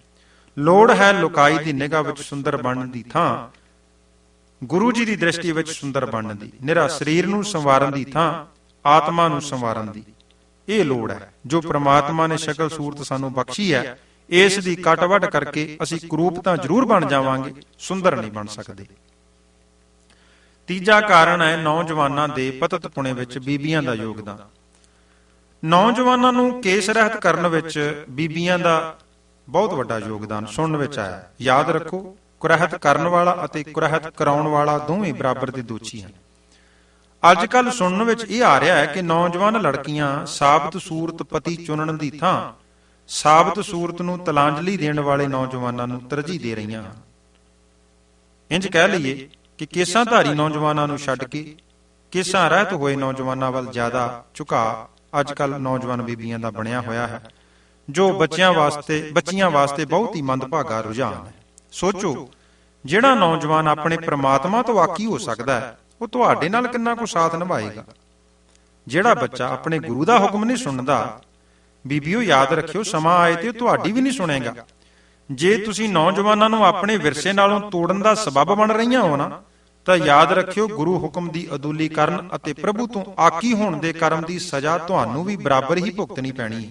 A: ਲੋੜ ਹੈ ਲੋਕਾਈ ਦੀ ਨਿਗਾਹ ਵਿੱਚ ਸੁੰਦਰ ਬਣਨ ਦੀ ਥਾਂ, ਗੁਰੂ ਜੀ ਦੀ ਦ੍ਰਿਸ਼ਟੀ ਵਿੱਚ ਸੁੰਦਰ ਬਣਨ ਦੀ, ਨਿਰਾ ਸਰੀਰ ਨੂੰ ਸੰਵਾਰਨ ਦੀ ਥਾਂ, ਆਤਮਾ ਨੂੰ ਸੰਵਾਰਨ ਦੀ। ਇਹ ਲੋੜ ਹੈ, ਜੋ ਪ੍ਰਮਾਤਮਾ ਨੇ ਸ਼ਕਲ ਸੂਰਤ ਸਾਨੂੰ ਬਖਸ਼ੀ ਹੈ ਇਸ ਦੀ ਕਟਵਟ ਕਰਕੇ ਅਸੀਂ ਕਰੂਪ ਤਾਂ ਜ਼ਰੂਰ ਬਣ ਜਾਵਾਂਗੇ, ਸੁੰਦਰ ਨਹੀਂ ਬਣ ਸਕਦੇ। ਤੀਜਾ ਕਾਰਨ ਹੈ ਨੌਜਵਾਨਾਂ ਦੇ ਪਤਤ ਪੁਣੇ ਵਿੱਚ ਬੀਬੀਆਂ ਦਾ ਯੋਗਦਾਨ। ਨੌਜਵਾਨਾਂ ਨੂੰ ਕੇਸ ਰਹਿਤ ਕਰਨ ਵਿੱਚ ਬੀਬੀਆਂ ਦਾ ਬਹੁਤ ਵੱਡਾ ਯੋਗਦਾਨ ਸੁਣਨ ਵਿੱਚ ਆਇਆ। ਯਾਦ ਰੱਖੋ, ਕੁਰਹਿਤ ਕਰਨ ਵਾਲਾ ਅਤੇ ਕੁਰਹਿਤ ਕਰਾਉਣ ਵਾਲਾ ਦੋਵੇਂ ਬਰਾਬਰ ਦੇ ਦੋਸ਼ੀ ਹਨ। ਅੱਜ ਕੱਲ ਸੁਣਨ ਵਿੱਚ ਇਹ ਆ ਰਿਹਾ ਹੈ ਕਿ ਨੌਜਵਾਨ ਲੜਕੀਆਂ ਸਾਬਤ ਸੂਰਤ ਪਤੀ ਚੁਣਨ ਦੀ ਥਾਂ ਸਾਬਤ ਸੂਰਤ ਨੂੰ ਤਲਾਂਜਲੀ ਦੇਣ ਵਾਲੇ ਨੌਜਵਾਨਾਂ ਨੂੰ ਤਰਜੀਹ ਦੇ ਰਹੀਆਂ ਹਨ। ਇੰਜ ਕਹਿ ਲਈਏ ਕਿ ਕੇਸਾਂ ਧਾਰੀ ਨੌਜਵਾਨਾਂ ਨੂੰ ਛੱਡ ਕੇ ਕੇਸਾਂ ਰਹਿਤ ਹੋਏ ਨੌਜਵਾਨਾਂ ਵੱਲ ਜ਼ਿਆਦਾ ਝੁਕਾ ਅੱਜ ਕੱਲ ਨੌਜਵਾਨ ਬੀਬੀਆਂ ਦਾ ਬਣਿਆ ਹੋਇਆ ਹੈ, ਜੋ ਬੱਚਿਆਂ ਵਾਸਤੇ ਬੱਚੀਆਂ ਵਾਸਤੇ ਬਹੁਤ ਹੀ ਮੰਦਭਾਗਾ ਰੁਝਾਨ ਹੈ। ਸੋਚੋ, ਜਿਹੜਾ ਨੌਜਵਾਨ ਆਪਣੇ ਪ੍ਰਮਾਤਮਾ ਤੋਂ ਵਾਕੀ ਹੋ ਸਕਦਾ ਹੈ, ਉਹ ਤੁਹਾਡੇ ਨਾਲ ਕਿੰਨਾ ਕੁ ਸਾਥ ਨਿਭਾਏਗਾ? ਜਿਹੜਾ ਬੱਚਾ ਆਪਣੇ ਗੁਰੂ ਦਾ ਹੁਕਮ ਨਹੀਂ ਸੁਣਦਾ ਬੀਬੀਓ, ਯਾਦ ਰੱਖਿਓ, ਸਮਾਂ ਆਏ ਤੇ ਤੁਹਾਡੀ ਵੀ ਨਹੀਂ ਸੁਣੇਗਾ। ਜੇ ਤੁਸੀਂ ਨੌਜਵਾਨਾਂ ਨੂੰ ਆਪਣੇ ਵਿਰਸੇ ਨਾਲੋਂ ਤੋੜਨ ਦਾ ਸਬਬ ਬਣ ਰਹੀਆਂ ਹੋ ਨਾ, ਤਾਂ ਯਾਦ ਰੱਖਿਓ, ਗੁਰੂ ਹੁਕਮ ਦੀ ਅਦੂਲੀ ਕਰਨ ਅਤੇ ਪ੍ਰਭੂ ਤੋਂ ਆਕੀ ਹੋਣ ਦੇ ਕਰਮ ਦੀ ਸਜ਼ਾ ਤੁਹਾਨੂੰ ਵੀ ਬਰਾਬਰ ਹੀ ਭੁਗਤਣੀ ਪੈਣੀ ਹੈ।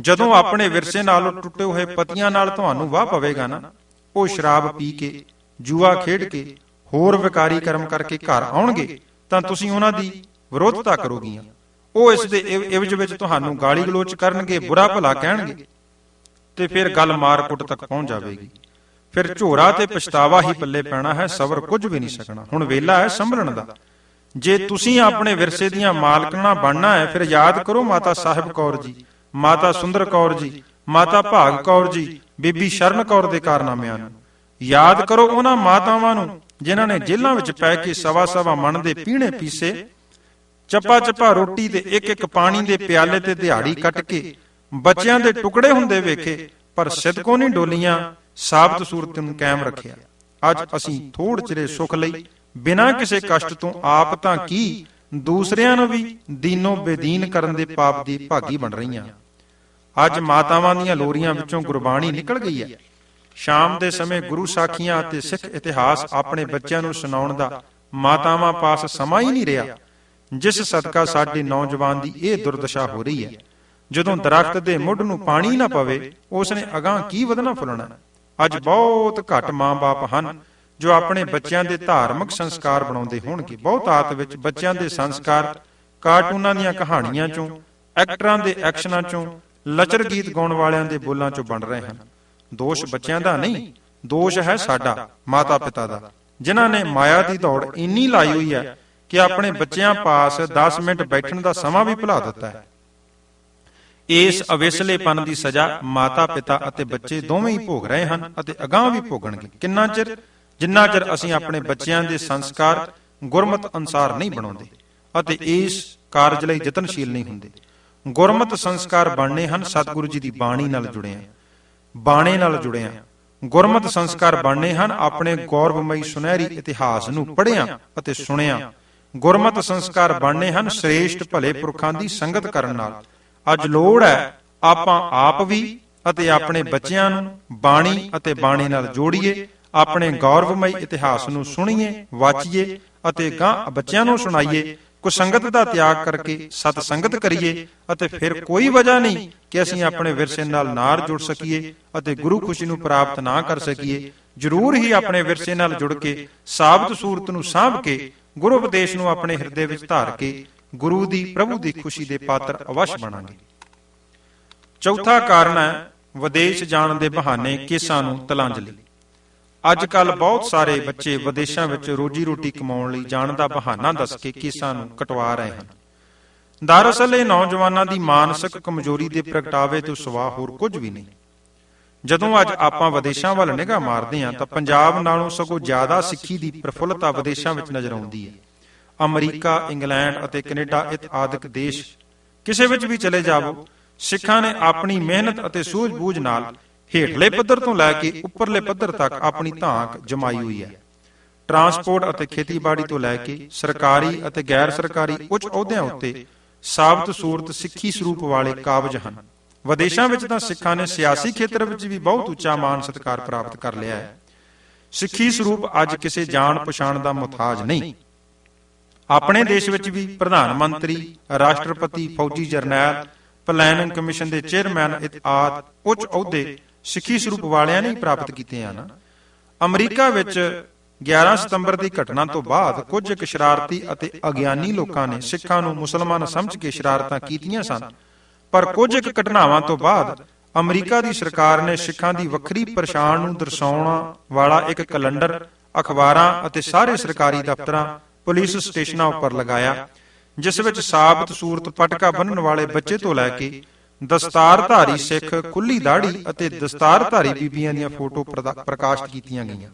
A: ਜਦੋਂ ਆਪਣੇ ਵਿਰਸੇ ਨਾਲੋਂ ਟੁੱਟੇ ਹੋਏ ਪਤੀਆਂ ਨਾਲ ਤੁਹਾਨੂੰ ਵਾਹ ਪਵੇਗਾ ਨਾ, ਉਹ ਸ਼ਰਾਬ ਪੀ ਕੇ, ਜੂਆ ਖੇਡ ਕੇ, ਹੋਰ ਵਿਕਾਰੀ ਕਰਮ ਕਰਕੇ ਘਰ ਆਉਣਗੇ, ਤਾਂ ਤੁਸੀਂ ਉਹਨਾਂ ਦੀ ਵਿਰੋਧਤਾ ਕਰੋਗੀਆਂ। ਉਹ ਇਸ ਦੇ ਇਵਜ ਵਿੱਚ ਤੁਹਾਨੂੰ ਗਾਲੀ ਗਲੋਚ ਕਰਨਗੇ ਬੁਰਾ ਭਲਾ ਕਹਿਣਗੇ। ਤੇ ਫਿਰ ਗੱਲ ਮਾਰ ਕੁੱਟ ਤੱਕ ਪਹੁੰਚ ਜਾਵੇਗੀ। ਫਿਰ ਝੋਰਾ ਤੇ ਪਛਤਾਵਾ ਹੀ ਪੱਲੇ ਪੈਣਾ ਹੈ, ਸਬਰ ਕੁਝ ਵੀ ਨਹੀਂ ਸਕਣਾ। ਹੁਣ ਵੇਲਾ ਹੈ ਸੰਭਲਣ ਦਾ। ਜੇ ਤੁਸੀਂ ਆਪਣੇ ਵਿਰਸੇ ਦੀਆਂ ਮਾਲਕਣਾ ਬਣਨਾ ਹੈ, ਫਿਰ ਯਾਦ ਕਰੋ ਮਾਤਾ ਸਾਹਿਬ ਕੌਰ ਜੀ, ਮਾਤਾ ਸੁੰਦਰ ਕੌਰ ਜੀ, ਮਾਤਾ ਭਾਗ ਕੌਰ ਜੀ, ਬੀਬੀ ਸ਼ਰਨ ਕੌਰ ਦੇ ਕਾਰਨਾਮਿਆਂ ਨੂੰ। ਯਾਦ ਕਰੋ ਉਹਨਾਂ ਮਾਤਾਵਾਂ ਨੂੰ, ਜਿਨ੍ਹਾਂ ਨੇ ਜੇਲ੍ਹਾਂ ਵਿੱਚ ਪੈ ਕੇ ਸਵਾ ਸਵਾ ਮਣ ਦੇ ਪੀਣੇ ਪੀਸੇ ਚੱਪਾ ਚੱਪਾ ਰੋਟੀ ਤੇ ਇੱਕ ਇੱਕ ਪਾਣੀ ਦੇ ਪਿਆਲੇ ਤੇ ਦਿਹਾੜੀ ਕੱਟ ਕੇ ਬੱਚਿਆਂ ਦੇ ਟੁਕੜੇ ਹੁੰਦੇ ਵੇਖੇ, ਪਰ ਸਿਦਕੋਂ ਨਹੀਂ ਡੋਲੀਆਂ, ਸਾਬਤ ਸੂਰਤ ਨੂੰ ਕਾਇਮ ਰੱਖਿਆ। ਅੱਜ ਅਸੀਂ ਥੋੜ ਚਿਰੇ ਸੁਖ ਲਈ, ਬਿਨਾਂ ਕਿਸੇ ਕਸ਼ਟ ਤੋਂ ਆਪ ਤਾਂ ਕੀ, ਦੂਸਰਿਆਂ ਨੂੰ ਵੀ ਦੀਨੋ ਬੇਦੀਨ ਕਰਨ ਦੇ ਪਾਪ ਦੀ ਭਾਗੀ ਬਣ ਰਹੀਆਂ। ਅੱਜ ਮਾਤਾਵਾਂ ਦੀਆਂ ਲੋਰੀਆਂ ਵਿੱਚੋਂ ਗੁਰਬਾਣੀ ਨਿਕਲ ਗਈ ਹੈ। ਸ਼ਾਮ ਦੇ ਸਮੇਂ ਗੁਰੂ ਸਾਖੀਆਂ ਅਤੇ ਸਿੱਖ ਇਤਿਹਾਸ ਆਪਣੇ ਬੱਚਿਆਂ ਨੂੰ ਸੁਣਾਉਣ ਦਾ ਮਾਤਾਵਾਂ ਪਾਸ ਸਮਾਂ ਹੀ ਨਹੀਂ ਰਿਹਾ। ਜਿਸ ਸਦਕਾ ਸਾਡੇ ਨੌਜਵਾਨ ਦੀ ਇਹ ਦੁਰਦਸ਼ਾ ਹੋ ਰਹੀ ਹੈ, ਜਦੋਂ ਦਰਖਤ ਦੇ ਮੁੱਢ ਨੂੰ ਪਾਣੀ ਨਾ ਪਵੇ ਉਸ ਨੇ ਅਗਾਹ ਕੀ ਵਧਣਾ ਫੁੱਲਣਾ? ਅੱਜ ਬਹੁਤ ਘੱਟ ਮਾਂ-ਬਾਪ ਹਨ ਜੋ ਆਪਣੇ ਬੱਚਿਆਂ ਦੇ ਧਾਰਮਿਕ ਸੰਸਕਾਰ ਬਣਾਉਂਦੇ ਹੋਣਗੇ। ਬਹੁਤ ਆਤ ਵਿੱਚ ਬੱਚਿਆਂ ਦੇ ਸੰਸਕਾਰ ਕਾਰਟੂਨਾਂ ਦੀਆਂ ਕਹਾਣੀਆਂ ਚੋਂ, ਐਕਟਰਾਂ ਦੇ ਐਕਸ਼ਨਾਂ ਚੋਂ, ਲਚਰ ਗੀਤ ਗਾਉਣ ਵਾਲਿਆਂ ਦੇ ਬੋਲਾਂ ਚੋਂ ਬਣ ਰਹੇ ਹਨ। ਦੋਸ਼ ਬੱਚਿਆਂ ਦਾ ਨਹੀਂ, ਦੋਸ਼ ਹੈ ਸਾਡਾ ਮਾਤਾ ਪਿਤਾ ਦਾ, ਜਿਨ੍ਹਾਂ ਨੇ ਮਾਇਆ ਦੀ ਦੌੜ ਇੰਨੀ ਲਾਈ ਹੋਈ ਹੈ ਕਿ ਆਪਣੇ ਬੱਚਿਆਂ ਪਾਸ 10 ਮਿੰਟ ਬੈਠਣ ਦਾ ਸਮਾਂ ਵੀ ਭੁਲਾ ਦਿੱਤਾ ਹੈ। ਇਸ ਅਵੇਸਲੇਪਨ ਦੀ ਸਜ਼ਾ ਮਾਤਾ ਪਿਤਾ ਅਤੇ ਬੱਚੇ ਦੋਵੇਂ ਹੀ ਭੋਗ ਰਹੇ ਹਨ ਅਤੇ ਅਗਾਹ ਵੀ ਭੋਗਣਗੇ। ਕਿੰਨਾ ਚਿਰ? ਜਿੰਨਾ ਚਿਰ ਅਸੀਂ ਆਪਣੇ ਬੱਚਿਆਂ ਦੇ ਸੰਸਕਾਰ ਗੁਰਮਤ ਅਨਸਾਰ ਨਹੀਂ ਬਣਾਉਂਦੇ ਅਤੇ ਇਸ ਕਾਰਜ ਲਈ ਯਤਨਸ਼ੀਲ ਨਹੀਂ ਹੁੰਦੇ। ਗੁਰਮਤ ਸੰਸਕਾਰ ਬਣਨੇ ਹਨ, ਸਤਿਗੁਰੂ ਜੀ ਦੀ ਬਾਣੀ ਨਾਲ ਜੁੜਿਆ ਬਾਣੇ ਨਾਲ ਜੁੜਿਆ ਗੁਰਮਤ ਸੰਸਕਾਰ ਬਣਨੇ ਹਨ, ਆਪਣੇ ਗੌਰਵਮਈ ਸੁਨਹਿਰੀ ਇਤਿਹਾਸ ਨੂੰ ਪੜ੍ਹਿਆ ਅਤੇ ਸੁਣਿਆ ਗੁਰਮਤ ਸੰਸਕਾਰ ਬਣਨੇ ਹਨ, ਸ੍ਰੇਸ਼ਟ ਭਲੇ ਪੁਰਖਾਂ ਦੀ ਸੰਗਤ ਕਰਨ ਨਾਲ। ਅੱਜ ਲੋੜ ਹੈ ਆਪਾਂ ਆਪ ਵੀ ਅਤੇ ਆਪਣੇ ਬੱਚਿਆਂ ਨੂੰ ਬਾਣੀ ਅਤੇ ਬਾਣੀ ਨਾਲ ਜੋੜੀਏ, ਆਪਣੇ ਗੌਰਵਮਈ ਇਤਿਹਾਸ ਨੂੰ ਸੁਣੀਏ, ਵਾਚੀਏ ਅਤੇ ਗਾਂ ਬੱਚਿਆਂ ਨੂੰ ਸੁਣਾਈਏ ਕੁਸੰਗਤ ਦਾ ਤਿਆਗ ਕਰਕੇ ਸਤ ਸੰਗਤ ਕਰੀਏ ਅਤੇ ਫਿਰ ਕੋਈ ਵਜ੍ਹਾ ਨਹੀਂ ਕਿ ਅਸੀਂ ਆਪਣੇ ਵਿਰਸੇ ਨਾਲ ਨਾਰ ਜੁੜ ਸਕੀਏ ਅਤੇ ਗੁਰੂ ਖੁਸ਼ੀ ਨੂੰ ਪ੍ਰਾਪਤ ਨਾ ਕਰ ਸਕੀਏ। ਜ਼ਰੂਰ ਹੀ ਆਪਣੇ ਵਿਰਸੇ ਨਾਲ ਜੁੜ ਕੇ ਸਾਬਤ ਸੂਰਤ ਨੂੰ ਸਾਂਭ ਕੇ ਗੁਰੂ ਉਪਦੇਸ਼ ਨੂੰ ਆਪਣੇ ਹਿਰਦੇ ਵਿੱਚ ਧਾਰ ਕੇ ਗੁਰੂ ਦੀ, ਪ੍ਰਭੂ ਦੀ ਖੁਸ਼ੀ ਦੇ ਪਾਤਰ ਅਵਸ਼ ਬਣਾਂਗੇ। ਚੌਥਾ ਕਾਰਨ ਹੈ ਵਿਦੇਸ਼ ਜਾਣ ਦੇ ਬਹਾਨੇ ਕੇਸਾਂ ਨੂੰ ਤਲਾਂਜਲੀ ਅੱਜ ਕੱਲ ਬਹੁਤ ਸਾਰੇ ਬੱਚੇ ਵਿਦੇਸ਼ਾਂ ਵਿੱਚ ਰੋਜੀ ਰੋਟੀ ਕਮਾਉਣ ਲਈ ਜਾਣ ਦਾ ਬਹਾਨਾ ਦੱਸ ਕੇ ਕੇਸਾਂ ਨੂੰ ਕਟਵਾ ਰਹੇ ਹਨ। ਦਰਅਸਲ, ਇਹ ਨੌਜਵਾਨਾਂ ਦੀ ਮਾਨਸਿਕ ਕਮਜ਼ੋਰੀ ਦੇ ਪ੍ਰਗਟਾਵੇ ਤੋਂ ਸਿਵਾ ਹੋਰ ਕੁਝ ਵੀ ਨਹੀਂ। ਜਦੋਂ ਅੱਜ ਆਪਾਂ ਵਿਦੇਸ਼ਾਂ ਵੱਲ ਨਿਗਾਹ ਮਾਰਦੇ ਹਾਂ, ਤਾਂ ਪੰਜਾਬ ਨਾਲੋਂ ਸਗੋਂ ਜ਼ਿਆਦਾ ਸਿੱਖੀ ਦੀ ਪ੍ਰਫੁੱਲਤਾ ਵਿਦੇਸ਼ਾਂ ਵਿੱਚ ਨਜ਼ਰ ਆਉਂਦੀ ਹੈ। ਅਮਰੀਕਾ, ਇੰਗਲੈਂਡ ਅਤੇ ਕੈਨੇਡਾ ਇਤ ਆਦਿਕ ਦੇਸ਼ ਕਿਸੇ ਵਿੱਚ ਵੀ ਚਲੇ ਜਾਵੋ, ਸਿੱਖਾਂ ਨੇ ਆਪਣੀ ਮਿਹਨਤ ਅਤੇ ਸੂਝ-ਬੂਝ ਨਾਲ ਹੇਠਲੇ ਪੱਧਰ ਤੋਂ ਲੈ ਕੇ ਉੱਪਰਲੇ ਪੱਧਰ ਤੱਕ ਆਪਣੀ ਧਾਕ ਜਮਾਈ ਹੋਈ ਹੈ। ਟਰਾਂਸਪੋਰਟ ਅਤੇ ਖੇਤੀਬਾੜੀ ਤੋਂ ਲੈ ਕੇ ਸਰਕਾਰੀ ਅਤੇ ਗੈਰ ਸਰਕਾਰੀ ਉੱਚ ਅਹੁਦਿਆਂ ਉੱਤੇ ਸਾਬਤ ਸੂਰਤ ਸਿੱਖੀ ਸਰੂਪ ਵਾਲੇ ਕਾਬਜ ਹਨ। ਵਿਦੇਸ਼ਾਂ ਵਿੱਚ ਤਾਂ ਸਿੱਖਾਂ ਨੇ ਸਿਆਸੀ ਖੇਤਰ ਵਿੱਚ ਵੀ ਬਹੁਤ ਉੱਚਾ ਮਾਣ ਸਤਿਕਾਰ ਪ੍ਰਾਪਤ ਕਰ ਲਿਆ ਹੈ। ਸਿੱਖੀ ਸਰੂਪ ਅੱਜ ਕਿਸੇ ਜਾਣ ਪਛਾਣ ਦਾ ਮੁਤਾਜ ਨਹੀਂ। ਆਪਣੇ ਦੇਸ਼ ਵਿੱਚ ਵੀ ਪ੍ਰਧਾਨ ਮੰਤਰੀ, ਰਾਸ਼ਟਰਪਤੀ, ਫੌਜੀ ਜਰਨੈਲ, ਪਲੈਨਿੰਗ ਕਮਿਸ਼ਨ ਦੇ ਚੇਅਰਮੈਨ ਇਤਆਦ ਉੱਚ ਅਹੁਦੇ ਸਿੱਖੀ ਸਰੂਪ ਵਾਲਿਆਂ ਨੇ ਪ੍ਰਾਪਤ ਕੀਤੇ ਹਨ। ਅਮਰੀਕਾ ਵਿੱਚ 11 ਸਤੰਬਰ ਦੀ ਘਟਨਾ ਤੋਂ ਬਾਅਦ ਕੁਝ ਸ਼ਰਾਰਤੀ ਅਤੇ ਅਗਿਆਨੀ ਲੋਕਾਂ ਨੇ ਸਿੱਖਾਂ ਨੂੰ ਮੁਸਲਮਾਨ ਸਮਝ ਕੇ ਸ਼ਰਾਰਤਾਂ ਕੀਤੀਆਂ ਸਨ। ਪਰ ਕੁਝ ਇੱਕ ਘਟਨਾਵਾਂ ਤੋਂ ਬਾਅਦ ਅਮਰੀਕਾ ਦੀ ਸਰਕਾਰ ਨੇ ਸਿੱਖਾਂ ਦੀ ਵੱਖਰੀ ਪਛਾਣ ਨੂੰ ਦਰਸਾਉਣਾ ਵਾਲਾ ਇੱਕ ਕੈਲੰਡਰ, ਅਖਬਾਰਾਂ ਅਤੇ ਸਾਰੇ ਸਰਕਾਰੀ ਦਫ਼ਤਰਾਂ ਪੁਲਿਸ ਸਟੇਸ਼ਨਾਂ ਉੱਪਰ ਲਗਾਇਆ, ਜਿਸ ਵਿੱਚ ਸਾਬਤ ਸੂਰਤ ਪਟਕਾ ਬੰਨਣ ਵਾਲੇ ਬੱਚੇ ਤੋਂ ਲੈ ਕੇ ਦਸਤਾਰਧਾਰੀ ਸਿੱਖ ਖੁੱਲੀ ਦਾੜੀ ਅਤੇ ਦਸਤਾਰਧਾਰੀ ਬੀਬੀਆਂ ਦੀਆਂ ਫੋਟੋ ਪ੍ਰਦਾ- ਪ੍ਰਕਾਸ਼ਿਤ ਕੀਤੀਆਂ ਗਈਆਂ।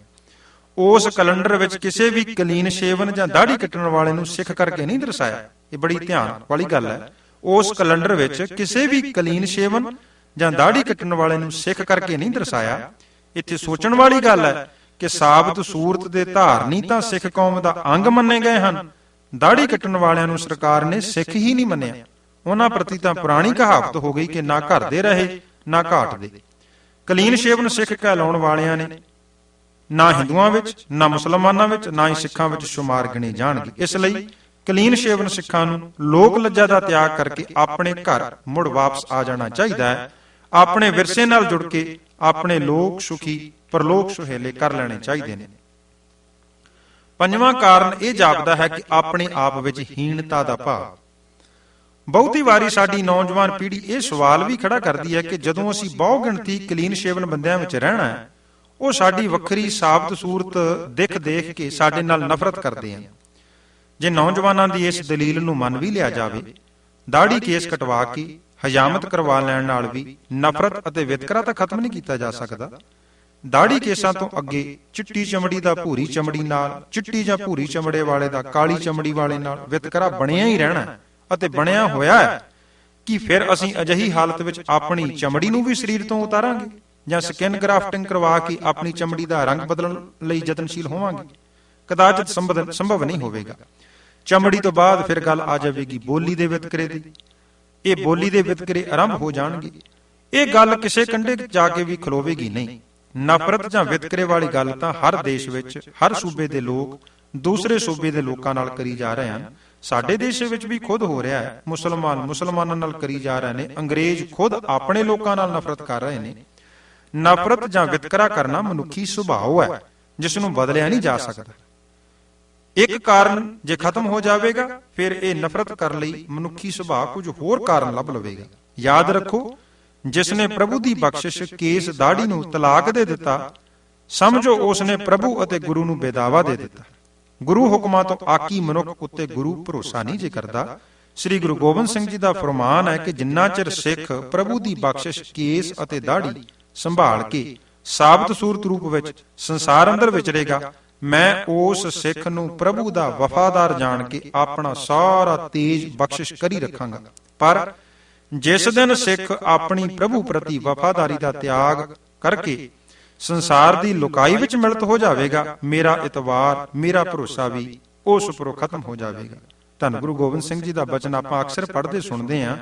A: ਉਸ ਕੈਲੰਡਰ ਵਿੱਚ ਕਿਸੇ ਵੀ ਕਲੀਨ ਸ਼ੇਵਨ ਜਾਂ ਦਾੜੀ ਕੱਟਣ ਵਾਲੇ ਨੂੰ ਸਿੱਖ ਕਰਕੇ ਨਹੀਂ ਦਰਸਾਇਆ। ਇਹ ਬੜੀ ਧਿਆਨ ਵਾਲੀ ਗੱਲ ਹੈ। ਉਸ ਕੈਲੰਡਰ ਵਿੱਚ ਕਿਸੇ ਵੀ ਕਲੀਨ ਸ਼ੇਵਨ ਜਾਂ ਦਾੜੀ ਕੱਟਣ ਵਾਲੇ ਨੂੰ ਸਿੱਖ ਕਰਕੇ ਨਹੀਂ ਦਰਸਾਇਆ। ਇੱਥੇ ਸੋਚਣ ਵਾਲੀ ਗੱਲ ਹੈ ਕਿ ਸਾਬਤ ਸੂਰਤ ਦੇ ਧਾਰਨੀ ਤਾਂ ਸਿੱਖ ਕੌਮ ਦਾ ਅੰਗ ਮੰਨੇ ਗਏ ਹਨ। ਦਾੜੀ ਕੱਟਣ ਵਾਲਿਆਂ ਨੂੰ ਸਰਕਾਰ ਨੇ ਸਿੱਖ ਹੀ ਨਹੀਂ ਮੰਨਿਆ। ਉਹਨਾਂ ਪ੍ਰਤੀ ਤਾਂ ਪੁਰਾਣੀ ਕਹਾਵਤ ਹੋ ਗਈ ਕਿ ਨਾ ਘਰ ਦੇ ਰਹੇ, ਨਾ ਘਾਟ ਦੇ। ਕਲੀਨ ਸ਼ੇਵਨ ਸਿੱਖ ਕਹਿਲਾਉਣ ਵਾਲਿਆਂ ਨੇ ਨਾ ਹਿੰਦੂਆਂ ਵਿੱਚ, ਨਾ ਮੁਸਲਮਾਨਾਂ ਵਿੱਚ, ਨਾ ਹੀ ਸਿੱਖਾਂ ਵਿੱਚ ਸ਼ੁਮਾਰ ਗਿਣੇ ਜਾਣਗੇ। ਇਸ ਲਈ ਕਲੀਨ ਸ਼ੇਵਨ ਸਿੱਖਾਂ ਨੂੰ ਲੋਕ ਲੱਜਾ ਦਾ ਤਿਆਗ ਕਰਕੇ ਆਪਣੇ ਘਰ ਮੁੜ ਵਾਪਸ ਆ ਜਾਣਾ ਚਾਹੀਦਾ ਹੈ। ਆਪਣੇ ਵਿਰਸੇ ਨਾਲ ਜੁੜ ਕੇ ਆਪਣੇ ਲੋਕ ਸੁਖੀ, ਪਰਲੋਕ ਸੁਹੇਲੇ ਕਰ ਲੈਣੇ ਚਾਹੀਦੇ ਨੇ। ਪੰਜਵਾਂ ਕਾਰਨ ਇਹ ਜਾਪਦਾ ਹੈ ਕਿ ਆਪਣੇ ਆਪ ਵਿੱਚ ਹੀਣਤਾ ਦਾ ਭਾਵ। ਬਹੁਤੀ ਵਾਰੀ ਸਾਡੀ ਨੌਜਵਾਨ ਪੀੜ੍ਹੀ ਇਹ ਸਵਾਲ ਵੀ ਖੜਾ ਕਰਦੀ ਹੈ ਕਿ ਜਦੋਂ ਅਸੀਂ ਬਹੁ ਗਿਣਤੀ ਕਲੀਨ ਸ਼ੇਵਨ ਬੰਦਿਆਂ ਵਿੱਚ ਰਹਿਣਾ ਹੈ, ਉਹ ਸਾਡੀ ਵੱਖਰੀ ਸਾਬਤ ਸੂਰਤ ਦਿਖ ਦੇਖ ਕੇ ਸਾਡੇ ਨਾਲ ਨਫ਼ਰਤ ਕਰਦੇ ਹਨ। ਜੇ ਨੌਜਵਾਨਾਂ ਦੀ ਇਸ ਦਲੀਲ ਨੂੰ ਮੰਨ ਵੀ ਲਿਆ ਜਾਵੇ ਦਾੜੀ ਕੇਸ ਕਟਵਾ ਕੇ ਹਜਾਮਤ ਕਰਵਾ ਲੈਣ ਨਾਲ ਵੀ ਨਫ਼ਰਤ ਅਤੇ ਵਿਤਕਰਾ ਤਾਂ ਖਤਮ ਨਹੀਂ ਕੀਤਾ ਜਾ ਸਕਦਾ। ਦਾੜੀ ਕੇਸਾਂ ਤੋਂ ਅੱਗੇ ਚਿੱਟੀ ਚਮੜੀ ਦਾ ਭੂਰੀ ਚਮੜੀ ਨਾਲ, ਚਿੱਟੀ ਜਾਂ ਭੂਰੀ ਚਮੜੇ ਵਾਲੇ ਦਾ ਕਾਲੀ ਚਮੜੀ ਵਾਲੇ ਨਾਲ ਵਿਤਕਰਾ ਬਣਿਆ ਹੀ ਰਹਿਣਾ ਅਤੇ ਬਣਿਆ ਹੋਇਆ ਹੈ ਕਿ ਫਿਰ ਅਸੀਂ ਅਜਿਹੀ ਹਾਲਤ ਵਿੱਚ ਆਪਣੀ ਚਮੜੀ ਨੂੰ ਵੀ ਸਰੀਰ ਤੋਂ ਉਤਾਰਾਂਗੇ ਜਾਂ ਸਕਿਨ ਗ੍ਰਾਫਟਿੰਗ ਕਰਵਾ ਕੇ ਆਪਣੀ ਚਮੜੀ ਦਾ ਰੰਗ ਬਦਲਣ ਲਈ ਯਤਨਸ਼ੀਲ ਹੋਵਾਂਗੇ। ਕਦਾਚਿਤ ਸੰਭਵ ਸੰਭਵ ਨਹੀਂ ਹੋਵੇਗਾ। ਚਮੜੀ ਤੋਂ ਬਾਅਦ ਫਿਰ ਗੱਲ ਆ ਜਾਵੇਗੀ ਬੋਲੀ ਦੇ। ਵਿਤਕਰੇ ਦੀ। ਇਹ ਬੋਲੀ ਦੇ ਵਿਤਕਰੇ ਆਰੰਭ ਹੋ ਜਾਣਗੇ। ਇਹ ਗੱਲ ਕਿਸੇ ਕੰਢੇ ਜਾ ਕੇ ਵੀ ਖਲੋਵੇਗੀ ਨਹੀਂ। ਨਫ਼ਰਤ ਜਾਂ ਵਿਤਕਰੇ ਵਾਲੀ ਗੱਲ ਤਾਂ ਹਰ ਦੇਸ਼ ਵਿੱਚ ਹਰ ਸੂਬੇ ਦੇ ਲੋਕ ਦੂਸਰੇ ਸੂਬੇ ਦੇ ਲੋਕਾਂ ਨਾਲ ਕਰੀ ਜਾ ਰਹੇ ਹਨ। ਸਾਡੇ ਦੇਸ਼ ਵਿੱਚ ਵੀ ਖੁਦ ਹੋ ਰਿਹਾ ਹੈ। ਮੁਸਲਮਾਨ ਮੁਸਲਮਾਨਾਂ ਨਾਲ ਕਰੀ ਜਾ ਰਹੇ ਨੇ। ਅੰਗਰੇਜ਼ ਖੁਦ ਆਪਣੇ ਲੋਕਾਂ ਨਾਲ ਨਫ਼ਰਤ ਕਰ ਰਹੇ ਨੇ। ਨਫ਼ਰਤ ਜਾਂ ਵਿਤਕਰਾ ਕਰਨਾ ਮਨੁੱਖੀ ਸੁਭਾਅ ਹੈ ਜਿਸ ਨੂੰ ਬਦਲਿਆ ਨਹੀਂ ਜਾ ਸਕਦਾ। ਇੱਕ ਕਾਰਨ ਜੇ ਖਤਮ ਹੋ ਜਾਵੇਗਾ, ਫਿਰ ਇਹ ਨਫ਼ਰਤ ਕਰਨ ਲਈ ਮਨੁੱਖੀ ਸੁਭਾਅ ਕੁਝ ਹੋਰ ਕਾਰਨ ਲੱਭ ਲਵੇਗਾ। ਯਾਦ ਰੱਖੋ, ਜਿਸ ਨੇ ਪ੍ਰਭੂ ਦੀ ਬਖਸ਼ਿਸ਼ ਕੇਸ ਦਾੜੀ ਨੂੰ ਤਲਾਕ ਦੇ ਦਿੱਤਾ, ਸਮਝੋ ਉਸ ਨੇ ਪ੍ਰਭੂ ਅਤੇ ਗੁਰੂ ਨੂੰ ਬੇਦਾਵਾ ਦੇ ਦਿੱਤਾ। ਗੁਰੂ ਹੁਕਮਾਂ ਤੋਂ ਆਕੀ ਮਨੁੱਖ ਉੱਤੇ ਗੁਰੂ ਭਰੋਸਾ ਨਹੀਂ ਜੇ ਕਰਦਾ, ਸ੍ਰੀ ਗੁਰੂ ਗੋਬਿੰਦ ਸਿੰਘ ਜੀ ਦਾ ਫਰਮਾਨ ਹੈ ਕਿ ਜਿੰਨਾ ਚਿਰ ਸਿੱਖ ਪ੍ਰਭੂ ਦੀ ਬਖਸ਼ਿਸ਼ ਕੇਸ ਅਤੇ ਦਾੜੀ ਸੰਭਾਲ ਕੇ ਸਾਬਤ ਸੂਰਤ ਰੂਪ ਵਿੱਚ ਸੰਸਾਰ ਅੰਦਰ ਵਿਚਰੇਗਾ ਮੈਂ ਉਸ ਸਿੱਖ ਨੂੰ ਪ੍ਰਭੂ ਦਾ ਵਫਾਦਾਰ ਜਾਣ ਕੇ ਆਪਣਾ ਸਾਰਾ ਤੇਜ ਬਖਸ਼ਿਸ਼ ਕਰੀ ਰੱਖਾਂਗਾ। ਪਰ ਜਿਸ ਦਿਨ ਸਿੱਖ ਆਪਣੀ ਪ੍ਰਭੂ ਪ੍ਰਤੀ ਵਫਾਦਾਰੀ ਦਾ ਤਿਆਗ ਕਰਕੇ ਸੰਸਾਰ ਦੀ ਲੁਕਾਈ ਵਿੱਚ ਮਿਲਤ ਹੋ ਜਾਵੇਗਾ, ਮੇਰਾ ਇਤਵਾਰ, ਮੇਰਾ ਭਰੋਸਾ ਵੀ ਉਸ ਉੱਪਰੋਂ ਖਤਮ ਹੋ ਜਾਵੇਗਾ। ਧੰਨ ਗੁਰੂ ਗੋਬਿੰਦ ਸਿੰਘ ਜੀ ਦਾ ਬਚਨ ਆਪਾਂ ਅਕਸਰ ਪੜ੍ਹਦੇ ਸੁਣਦੇ ਆਂ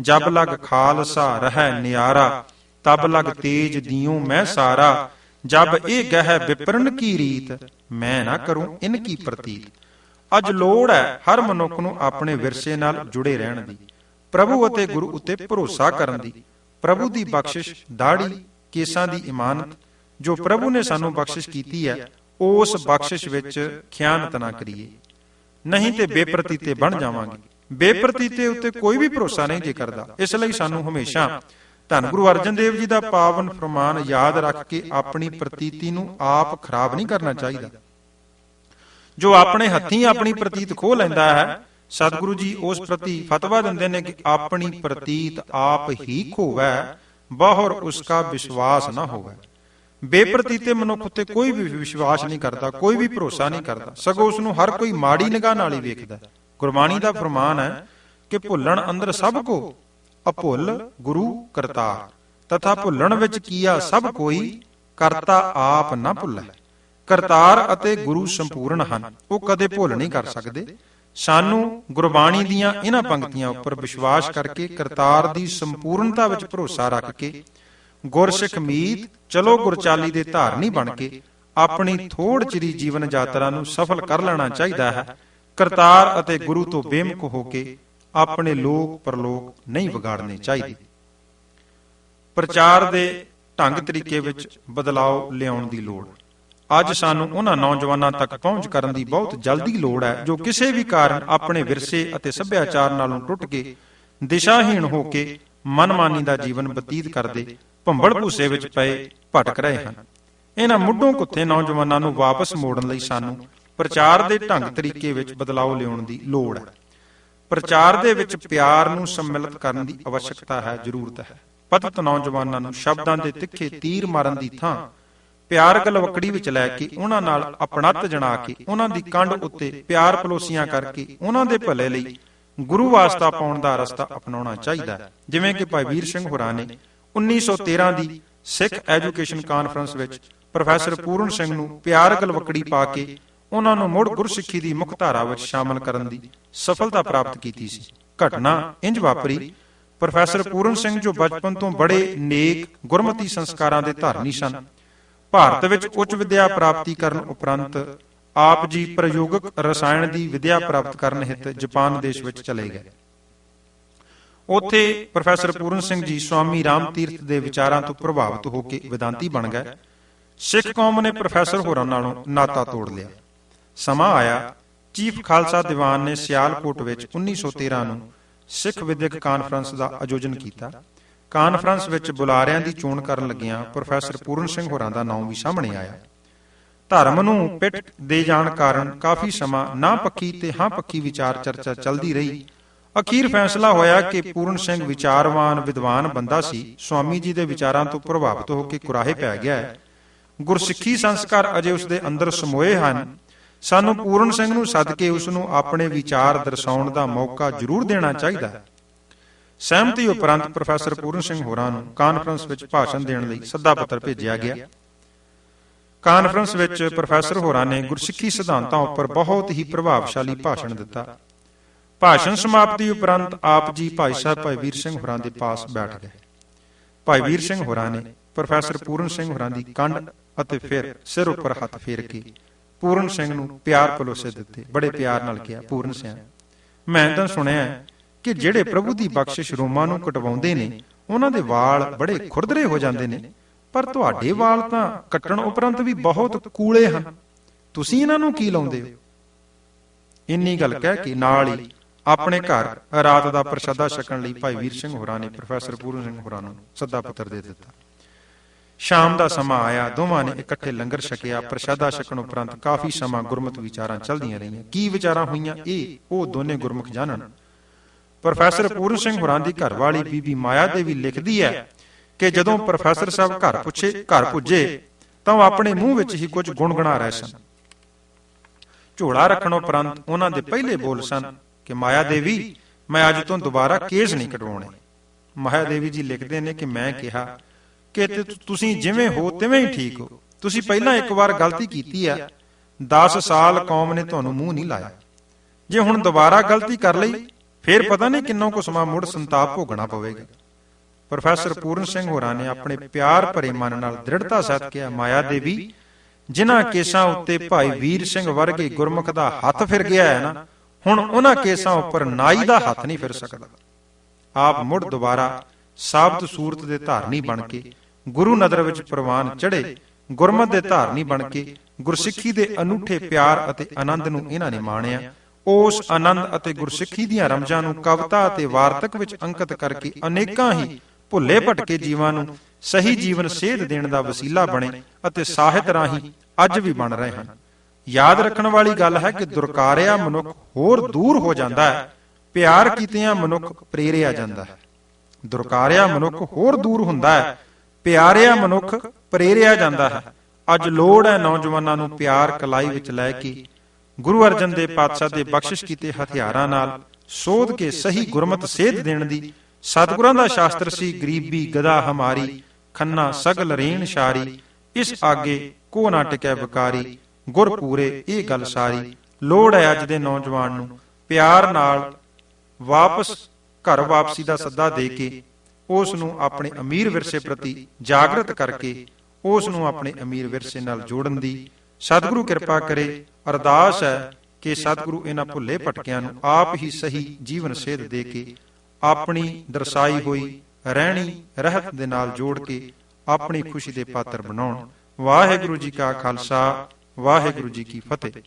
A: ਜਬ ਲਗ ਖਾਲਸਾ ਰਹਿ ਨਿਆਰਾ, ਤਬ ਲਗ ਤੇਜ ਦਿਉ ਮੈਂ ਸਾਰਾ ਜਬ ਇਹ ਗਹਿ ਵਿਪਰਨ ਕੀ ਰੀਤ? ਮੈਂ ਨਾ ਕਰੂੰ ਇਨ ਕੀ ਪ੍ਰਤੀਤ? ਅੱਜ ਲੋੜ ਹੈ ਹਰ ਮਨੁੱਖ ਨੂੰ ਆਪਣੇ ਵਿਰਸੇ ਨਾਲ ਜੁੜੇ ਰਹਿਣ ਦੀ। ਪ੍ਰਭੂ ਅਤੇ ਗੁਰੂ ਉੱਤੇ ਭਰੋਸਾ ਕਰਨ ਦੀ। ਪ੍ਰਭੂ ਦੀ ਬਖਸ਼ਿਸ਼ ਦਾੜੀ ਕੇਸਾਂ ਦੀ ਇਮਾਨਤ ਜੋ ਪ੍ਰਭੂ ਨੇ ਸਾਨੂੰ ਬਖਸ਼ਿਸ਼ ਕੀਤੀ ਹੈ ਉਸ ਬਖਸ਼ਿਸ਼ ਵਿੱਚ ਖਿਆਨਤ ਨਾ ਕਰੀਏ। ਨਹੀਂ ਤੇ ਬੇਪ੍ਰਤੀਤੇ ਬਣ ਜਾਵਾਂਗੇ। ਬੇਪ੍ਰਤੀਤੇ ਉੱਤੇ ਕੋਈ ਵੀ ਭਰੋਸਾ ਨਹੀਂ ਜੇ ਕਰਦਾ। ਇਸ ਲਈ ਸਾਨੂੰ ਹਮੇਸ਼ਾ ਧੰਨ ਗੁਰੂ ਅਰਜਨ ਦੇਵ ਜੀ ਦਾ ਪਾਵਨ ਫਰਮਾਨ ਯਾਦ ਰੱਖ ਕੇ ਆਪਣੀ ਪ੍ਰਤੀਤੀ ਨੂੰ ਆਪ ਖਰਾਬ ਨਹੀਂ ਕਰਨਾ ਚਾਹੀਦਾ। ਜੋ ਆਪਣੇ ਹੱਥੀਂ ਆਪਣੀ ਪ੍ਰਤੀਤ ਖੋ ਲੈਂਦਾ ਹੈ ਸਤਿਗੁਰੂ ਜੀ ਉਸ ਪ੍ਰਤੀ ਫਤਵਾ ਦਿੰਦੇ ਨੇ ਕਿ ਆਪਣੀ ਪ੍ਰਤੀਤ ਆਪ ਹੀ ਖੋਵੈ ਬਾਹਰ ਉਸਕਾ ਵਿਸ਼ਵਾਸ ਨਾ ਹੋਵੇ। ਬੇਪ੍ਰਤੀਤੇ ਮਨੁੱਖ ਉੱਤੇ ਕੋਈ ਵੀ ਵਿਸ਼ਵਾਸ ਨਹੀਂ ਕਰਦਾ ਕੋਈ ਵੀ ਭਰੋਸਾ ਨਹੀਂ ਕਰਦਾ। ਸਗੋਂ ਉਸ ਨੂੰ ਹਰ ਕੋਈ ਮਾੜੀ ਨਿਗਾਹ ਨਾਲ ਹੀ ਵੇਖਦਾ ਗੁਰਬਾਣੀ ਦਾ ਫਰਮਾਨ ਹੈ ਕਿ ਭੁੱਲਣ ਅੰਦਰ ਸਭ ਕੋ। ਅਭੁੱਲ ਗੁਰੂ ਕਰਤਾਰ। ਤਥਾ ਭੁੱਲਣ ਵਿੱਚ ਕੀਆ ਸਭ ਕੋਈ ਕਰਤਾ ਆਪ ਨਾ ਭੁੱਲੇ। ਕਰਤਾਰ ਅਤੇ ਗੁਰੂ ਸੰਪੂਰਨ ਹਨ। ਉਹ ਕਦੇ ਭੁੱਲ ਨਹੀਂ ਕਰ ਸਕਦੇ। ਸਾਨੂੰ ਗੁਰਬਾਣੀ ਦੀਆਂ ਇਹਨਾਂ ਪੰਕਤੀਆਂ ਉੱਪਰ ਵਿਸ਼ਵਾਸ ਕਰਕੇ ਕਰਤਾਰ ਦੀ ਸੰਪੂਰਨਤਾ ਵਿੱਚ ਭਰੋਸਾ ਰੱਖ ਕੇ ਗੁਰਸਿੱਖ ਮੀਤ ਚਲੋ ਗੁਰਚਾਲੀ ਦੇ ਧਾਰਨੀ ਬਣ ਕੇ ਆਪਣੀ ਥੋੜ ਚਿਰੀ ਜੀਵਨ ਯਾਤਰਾ ਨੂੰ ਸਫਲ ਕਰ ਲੈਣਾ ਚਾਹੀਦਾ ਹੈ। ਕਰਤਾਰ ਅਤੇ ਗੁਰੂ ਤੋਂ ਬੇਮੁਖ ਹੋ ਕੇ ਆਪਣੇ ਲੋਕ ਪਰਲੋਕ ਨਹੀਂ ਵਿਗਾੜਨੇ ਚਾਹੀਦੇ। ਪ੍ਰਚਾਰ ਦੇ ਢੰਗ ਤਰੀਕੇ ਵਿੱਚ ਬਦਲਾਅ ਲਿਆਉਣ ਦੀ ਲੋੜ। ਅੱਜ ਸਾਨੂੰ ਉਹਨਾਂ ਨੌਜਵਾਨਾਂ ਤੱਕ ਪਹੁੰਚ ਕਰਨ ਦੀ ਬਹੁਤ ਜਲਦੀ ਲੋੜ ਹੈ, ਜੋ ਕਿਸੇ ਵੀ ਕਾਰਨ ਆਪਣੇ ਵਿਰਸੇ ਅਤੇ ਸੱਭਿਆਚਾਰ ਨਾਲੋਂ ਟੁੱਟ ਕੇ ਦਿਸ਼ਾਹੀਣ ਹੋ ਕੇ ਮਨਮਾਨੀ ਦਾ ਜੀਵਨ ਬਤੀਤ ਕਰਦੇ ਭੰਬਲ ਭੂਸੇ ਵਿੱਚ ਪਏ ਭਟਕ ਰਹੇ ਹਨ। ਇਹਨਾਂ ਮੁੱਢੋਂ ਕੁੱਤੇ ਨੌਜਵਾਨਾਂ ਨੂੰ ਵਾਪਸ ਮੋੜਨ ਲਈ ਸਾਨੂੰ ਪ੍ਰਚਾਰ ਦੇ ਢੰਗ ਤਰੀਕੇ ਵਿੱਚ ਬਦਲਾਅ ਲਿਆਉਣ ਦੀ ਲੋੜ ਹੈ। ਪ੍ਰਚਾਰ ਦੇ ਵਿੱਚ ਪਿਆਰ ਨੂੰ ਸੰਮਿਲਿਤ ਕਰਨ ਦੀ ਆਵਸ਼ਕਤਾ ਹੈ, ਜ਼ਰੂਰਤ ਹੈ। ਪਤਿਤ ਨੌਜਵਾਨਾਂ ਨੂੰ ਸ਼ਬਦਾਂ ਦੇ ਤਿੱਖੇ ਤੀਰ ਮਾਰਨ ਦੀ ਥਾਂ ਪਿਆਰ ਗਲਵਕੜੀ ਵਿੱਚ ਲੈ ਕੇ ਉਹਨਾਂ ਨਾਲ ਆਪਣੱਤ ਜਣਾ ਕੇ, ਉਹਨਾਂ ਦੀ ਕੰਡ ਉੱਤੇ ਪਿਆਰ ਪਲੋਸੀਆਂ ਕਰਕੇ ਉਹਨਾਂ ਦੇ ਭਲੇ ਲਈ ਗੁਰੂ ਵਾਸਤਾ ਪਾਉਣ ਦਾ ਰਸਤਾ ਅਪਣਾਉਣਾ ਚਾਹੀਦਾ ਹੈ। ਜਿਵੇਂ ਕਿ ਭਾਈ ਵੀਰ ਸਿੰਘ ਹੋਰਾਂ ਨੇ 1913 ਦੀ ਸਿੱਖ ਐਜੂਕੇਸ਼ਨ ਕਾਨਫਰੰਸ ਵਿੱਚ ਪ੍ਰੋਫੈਸਰ ਪੂਰਨ ਸਿੰਘ ਨੂੰ ਪਿਆਰ ਗਲਵਕੜੀ ਪਾ ਕੇ ਉਹਨਾਂ ਨੂੰ ਮੁੜ ਗੁਰਸਿੱਖੀ ਦੀ ਮੁੱਖ ਧਾਰਾ ਵਿੱਚ ਸ਼ਾਮਲ ਕਰਨ ਦੀ ਸਫਲਤਾ ਪ੍ਰਾਪਤ ਕੀਤੀ ਸੀ। ਘਟਨਾ ਇੰਜ ਵਾਪਰੀ। ਪ੍ਰੋਫੈਸਰ ਪੂਰਨ ਸਿੰਘ ਜੋ ਬਚਪਨ ਤੋਂ ਬੜੇ ਨੇਕ, ਗੁਰਮਤੀ ਸੰਸਕਾਰਾਂ ਦੇ ਧਾਰਨੀ ਸਨ, ਭਾਰਤ ਵਿੱਚ ਉੱਚ ਵਿਦਿਆ ਪ੍ਰਾਪਤੀ ਕਰਨ ਉਪਰੰਤ ਆਪ ਜੀ ਪ੍ਰਯੋਗਿਕ ਰਸਾਇਣ ਦੀ ਵਿਦਿਆ ਪ੍ਰਾਪਤ ਕਰਨ ਹਿੱਤ ਜਾਪਾਨ ਦੇਸ਼ ਵਿੱਚ ਚਲੇ ਗਏ। ਉੱਥੇ ਪ੍ਰੋਫੈਸਰ ਪੂਰਨ ਸਿੰਘ ਜੀ ਸਵਾਮੀ ਰਾਮ ਤੀਰਥ ਦੇ ਵਿਚਾਰਾਂ ਤੋਂ ਪ੍ਰਭਾਵਿਤ ਹੋ ਕੇ ਵਿਦਾਂਤੀ ਬਣ ਗਏ। ਸਿੱਖ ਕੌਮ ਨੇ ਪ੍ਰੋਫੈਸਰ ਹੋਰਾਂ ਨਾਲੋਂ ਨਾਤਾ ਤੋੜ ਲਿਆ। ਸਮਾਂ ਆਇਆ, ਚੀਫ ਖਾਲਸਾ ਦੀਵਾਨ ਨੇ ਸਿਆਲਕੋਟ ਵਿੱਚ 1913 ਨੂੰ ਸਿੱਖ ਵਿਦਿਅਕ ਕਾਨਫਰੰਸ ਦਾ ਆਯੋਜਨ ਕੀਤਾ। ਕਾਨਫਰੰਸ ਵਿੱਚ ਬੁਲਾਰਿਆਂ ਦੀ ਚੋਣ ਕਰਨ ਲੱਗਿਆਂ ਪ੍ਰੋਫੈਸਰ ਪੂਰਨ ਸਿੰਘ ਹੋਰਾਂ ਦਾ ਨਾਮ ਵੀ ਸਾਹਮਣੇ ਆਇਆ। ਧਰਮ ਨੂੰ ਪਿੱਠ ਦੇ ਜਾਣ ਕਾਰਨ ਕਾਫੀ ਸਮਾਂ ਨਾ ਪੱਕੀ ਤੇ ਹਾਂ ਪੱਕੀ ਵਿਚਾਰ ਚਰਚਾ ਚੱਲਦੀ ਰਹੀ। ਅਖੀਰ ਫੈਸਲਾ ਹੋਇਆ ਕਿ ਪੂਰਨ ਸਿੰਘ ਵਿਚਾਰਵਾਨ ਵਿਦਵਾਨ ਬੰਦਾ ਸੀ, ਸਵਾਮੀ ਜੀ ਦੇ ਵਿਚਾਰਾਂ ਤੋਂ ਪ੍ਰਭਾਵਿਤ ਹੋ ਕੇ ਕੁਰਾਹੇ ਪੈ ਗਿਆ ਹੈ। ਗੁਰਸਿੱਖੀ ਸੰਸਕਾਰ ਅਜੇ ਉਸ ਦੇ ਅੰਦਰ ਸਮੋਏ ਹਨ। ਸਾਨੂੰ ਪੂਰਨ ਸਿੰਘ ਨੂੰ ਸੱਦ ਕੇ ਉਸ ਨੂੰ ਆਪਣੇ ਵਿਚਾਰ ਦਰਸਾਉਣ ਦਾ ਮੌਕਾ ਜ਼ਰੂਰ ਦੇਣਾ ਚਾਹੀਦਾ। ਹੈ ਸਹਿਮਤੀ ਉਪਰੰਤ ਪ੍ਰੋਫੈਸਰ ਪੂਰਨ ਸਿੰਘ ਹੋਰਾਂ ਨੂੰ ਕਾਨਫਰੰਸ ਵਿੱਚ ਭਾਸ਼ਣ ਦੇਣ ਲਈ ਸੱਦਾ ਪੱਤਰ ਭੇਜਿਆ ਗਿਆ। ਕਾਨਫਰੰਸ ਵਿੱਚ ਪ੍ਰੋਫੈਸਰ ਹੋਰਾਂ ਨੇ ਗੁਰਸਿੱਖੀ ਸਿਧਾਂਤਾਂ ਉੱਪਰ ਬਹੁਤ ਹੀ ਪ੍ਰਭਾਵਸ਼ਾਲੀ ਭਾਸ਼ਣ ਦਿੱਤਾ। ਭਾਸ਼ਣ ਸਮਾਪਤੀ ਉਪਰੰਤ ਆਪ ਜੀ ਭਾਈ ਸਾਹਿਬ ਭਾਈ ਵੀਰ ਸਿੰਘ ਹੋਰਾਂ ਦੇ ਪਾਸ ਬੈਠ ਗਏ। ਭਾਈ ਵੀਰ ਸਿੰਘ ਹੋਰਾਂ ਨੇ ਪ੍ਰੋਫੈਸਰ ਪੂਰਨ ਸਿੰਘ ਹੋਰਾਂ ਦੀ ਕੰਡ ਅਤੇ ਫਿਰ ਸਿਰ ਉੱਪਰ ਹੱਥ ਫੇਰ ਕੇ ਪੂਰਨ ਸਿੰਘ ਨੂੰ ਪਿਆਰ ਪਲੋਸੇ ਦਿੱਤੇ। ਬੜੇ ਪਿਆਰ ਨਾਲ ਕਿਹਾ, ਪੂਰਨ ਸਿੰਘ ਮੈਂ ਤਾਂ ਸੁਣਿਆ ਕਿ ਜਿਹੜੇ ਪ੍ਰਭੂ ਦੀ ਬਖਸ਼ਿਸ਼ ਰੋਮਾਂ ਨੂੰ ਕਟਵਾਉਂਦੇ ਨੇ, ਉਹਨਾਂ ਦੇ ਵਾਲ ਬੜੇ ਖੁਰਦਰੇ ਹੋ ਜਾਂਦੇ ਨੇ। ਪਰ ਤੁਹਾਡੇ ਵਾਲ ਤਾਂ ਕੱਟਣ ਉਪਰੰਤ ਵੀ ਬਹੁਤ ਕੂਲੇ ਹਨ। ਤੁਸੀਂ ਇਹਨਾਂ ਨੂੰ ਕੀ ਲਾਉਂਦੇ ਹੋ? ਇੰਨੀ ਗੱਲ ਕਹਿ ਕੇ ਨਾਲ ਹੀ ਆਪਣੇ ਘਰ ਰਾਤ ਦਾ ਪ੍ਰਸ਼ਾਦਾ ਛਕਣ ਲਈ ਭਾਈ ਵੀਰ ਸਿੰਘ ਹੋਰਾਂ ਨੇ ਪ੍ਰੋਫੈਸਰ ਪੂਰਨ ਸਿੰਘ ਹੋਰਾਂ ਨੂੰ ਸੱਦਾ ਪੱਤਰ ਦੇ ਦਿੱਤਾ। ਸ਼ਾਮ ਦਾ ਸਮਾਂ ਆਇਆ, ਦੋਵਾਂ ਨੇ ਇਕੱਠੇ ਲੰਗਰ ਛਕਿਆ, ਪ੍ਰਸ਼ਾਦਾ ਛਕਣ ਉਪਰੰਤ ਕਾਫੀ ਸਮਾਂ ਗੁਰਮਤ ਵਿਚਾਰਾਂ ਚੱਲਦੀਆਂ ਰਹੀਆਂ। ਕੀ ਵਿਚਾਰਾਂ ਹੋਈਆਂ? ਇਹ, ਉਹ ਦੋਨੇ ਗੁਰਮੁਖ ਜਾਣਨ। ਪ੍ਰੋਫੈਸਰ ਪੂਰਨ ਸਿੰਘ ਹੋਰਾਂ ਦੀ ਘਰਵਾਲੀ ਬੀਬੀ ਮਾਇਆ ਦੇਵੀ ਲਿਖਦੀ ਹੈ ਕਿ ਜਦੋਂ ਪ੍ਰੋਫੈਸਰ ਸਾਹਿਬ ਘਰ ਪੁੱਛੇ, ਘਰ ਪੁੱਜੇ, ਤਾਂ ਉਹ ਆਪਣੇ ਮੂੰਹ ਵਿੱਚ ਹੀ ਕੁਝ ਗੁੰਗਣਾ ਰਹੇ ਸਨ। ਝੋਲਾ ਰੱਖਣ ਉਪਰੰਤ ਉਹਨਾਂ ਦੇ ਪਹਿਲੇ ਬੋਲ ਸਨ ਕਿ, ਮਾਇਆ ਦੇਵੀ, ਮੈਂ ਅੱਜ ਤੋਂ ਦੁਬਾਰਾ ਕੇਸ ਨਹੀਂ ਕਟਵਾਉਣੇ। ਮਾਇਆ ਦੇਵੀ ਜੀ ਲਿਖਦੇ ਨੇ ਕਿ ਮੈਂ ਕਿਹਾ ਕਿ ਤੁਸੀਂ ਜਿਵੇਂ ਹੋ ਤਿਵੇਂ ਹੀ ਠੀਕ ਹੋ। ਤੁਸੀਂ ਪਹਿਲਾਂ ਇੱਕ ਵਾਰ ਗਲਤੀ ਕੀਤੀ ਹੈ 10 ਸਾਲ ਕੌਮ ਨੇ ਤੁਹਾਨੂੰ ਮੂੰਹ ਨਹੀਂ ਲਾਇਆ। ਜੇ ਹੁਣ ਦੁਬਾਰਾ ਗਲਤੀ ਕਰ ਲਈ, ਫਿਰ ਪਤਾ ਨਹੀਂ ਕਿੰਨੋਂ ਕੁ ਸਮਾਂ ਮੁੜ ਸੰਤਾਪ ਭੋਗਣਾ ਪਵੇਗਾ। ਪ੍ਰੋਫੈਸਰ ਪੂਰਨ ਸਿੰਘ ਹੋਰਾਂ ਨੇ ਆਪਣੇ ਪਿਆਰ ਭਰੇ ਮਨ ਨਾਲ ਦ੍ਰਿੜਤਾ ਸਹਿਤ ਕਿਹਾ, ਮਾਇਆ ਦੇਵੀ, ਜਿਨ੍ਹਾਂ ਕੇਸਾਂ ਉੱਤੇ ਭਾਈ ਵੀਰ ਸਿੰਘ ਵਰਗੇ ਗੁਰਮੁਖ ਦਾ ਹੱਥ ਫਿਰ ਗਿਆ ਹੈ ਨਾ, ਹੁਣ ਉਹਨਾਂ ਕੇਸਾਂ ਉੱਪਰ ਨਾਈ ਦਾ ਹੱਥ ਨਹੀਂ ਫਿਰ ਸਕਦਾ। ਆਪ ਮੁੜ ਦੁਬਾਰਾ ਸਾਬਤ ਸੂਰਤ ਦੇ ਧਾਰਨੀ ਬਣ ਕੇ ਗੁਰੂ ਨਦਰ ਵਿੱਚ ਪ੍ਰਵਾਨ ਚੜੇ ਗੁਰਮਤ ਦੇ ਧਾਰਨੀ ਬਣ ਕੇ, ਗੁਰਸਿੱਖੀ ਦੇ ਅਨੂਠੇ ਪਿਆਰ ਅਤੇ ਆਨੰਦ ਨੂੰ ਇਹਨਾਂ ਨੇ ਮਾਣਿਆ। ਉਸ ਆਨੰਦ ਅਤੇ ਗੁਰਸਿੱਖੀ ਦੀਆਂ ਰਮਜ਼ਾਂ ਨੂੰ ਕਵਿਤਾ ਅਤੇ ਵਾਰਤਕ ਵਿੱਚ ਅੰਕਿਤ ਕਰਕੇ ਅਨੇਕਾਂ ਹੀ ਭੁੱਲੇ ਭਟਕੇ ਜੀਵਾਂ ਨੂੰ ਸਹੀ ਜੀਵਨ ਸੇਧ ਦੇਣ ਦਾ ਵਸੀਲਾ ਬਣੇ ਅਤੇ ਸਾਹਿਤ ਰਾਹੀਂ ਅੱਜ ਵੀ ਬਣ ਰਹੇ ਹਨ। ਯਾਦ ਰੱਖਣ ਵਾਲੀ ਗੱਲ ਹੈ ਕਿ ਦੁਰਕਾਰਿਆ ਮਨੁੱਖ ਹੋਰ ਦੂਰ ਹੋ ਜਾਂਦਾ ਹੈ, ਪਿਆਰ ਕੀਤਿਆਂ ਮਨੁੱਖ ਪ੍ਰੇਰਿਆ ਜਾਂਦਾ ਹੈ। ਦੁਰਕਾਰਿਆ ਮਨੁੱਖ ਹੋਰ ਦੂਰ ਹੁੰਦਾ ਹੈ ਪਿਆਰਿਆ ਮਨੁੱਖ ਪ੍ਰੇਰਿਆ ਜਾਂਦਾ ਹੈ। ਅੱਜ ਲੋੜ ਹੈ ਨੌਜਵਾਨਾਂ ਨੂੰ ਪਿਆਰ ਕਲਾਈ ਵਿੱਚ ਲੈ ਕੇ ਗੁਰੂ ਅਰਜਨ ਦੇ ਪਾਤਸ਼ਾਹ ਦੇ ਬਖਸ਼ਿਸ਼ ਕੀਤੇ ਹਥਿਆਰਾਂ ਨਾਲ ਸੋਧ ਕੇ ਸਹੀ ਗੁਰਮਤ ਸੇਧ ਦੇਣ ਦੀ ਸਤਿਗੁਰਾਂ ਦਾ ਸ਼ਾਸਤਰ ਸੀ, ਗਰੀਬੀ ਗਦਾ ਹਮਾਰੀ, ਖੰਨਾ, ਸਗਲ, ਰੇਣ ਸ਼ਾਰੀ ਇਸ ਆਗੇ ਕੋ ਨਾ ਟਿਕੈ ਬਕਾਰੀ ਗੁਰ ਪੂਰੇ, ਇਹ ਗੱਲ ਸਾਰੀ। ਲੋੜ ਹੈ ਅੱਜ ਦੇ ਨੌਜਵਾਨ ਨੂੰ ਪਿਆਰ ਨਾਲ ਵਾਪਸ ਘਰ ਵਾਪਸੀ ਦਾ ਸੱਦਾ ਦੇ ਕੇ ਉਸ ਨੂੰ ਆਪਣੇ ਅਮੀਰ ਵਿਰਸੇ ਪ੍ਰਤੀ ਜਾਗਰਤ ਕਰਕੇ ਉਸ ਨੂੰ ਆਪਣੇ ਅਮੀਰ ਵਿਰਸੇ ਨਾਲ ਜੋੜਨ ਦੀ ਸਤਿਗੁਰੂ ਕਿਰਪਾ ਕਰੇ। ਅਰਦਾਸ ਹੈ ਕਿ ਸਤਿਗੁਰੂ ਇਹਨਾਂ ਭੁੱਲੇ ਭਟਕਿਆਂ ਨੂੰ ਆਪ ਹੀ ਸਹੀ ਜੀਵਨ ਸੇਧ ਦੇ ਕੇ ਆਪਣੀ ਦਰਸਾਈ ਹੋਈ ਰਹਿਣੀ, ਰਹਿਤ ਦੇ ਨਾਲ ਜੋੜ ਕੇ ਆਪਣੀ ਖੁਸ਼ੀ ਦੇ ਪਾਤਰ ਬਣਾਉਣ। ਵਾਹਿਗੁਰੂ ਜੀ ਕਾ ਖਾਲਸਾ, ਵਾਹਿਗੁਰੂ ਜੀ ਕੀ ਫਤਿਹ।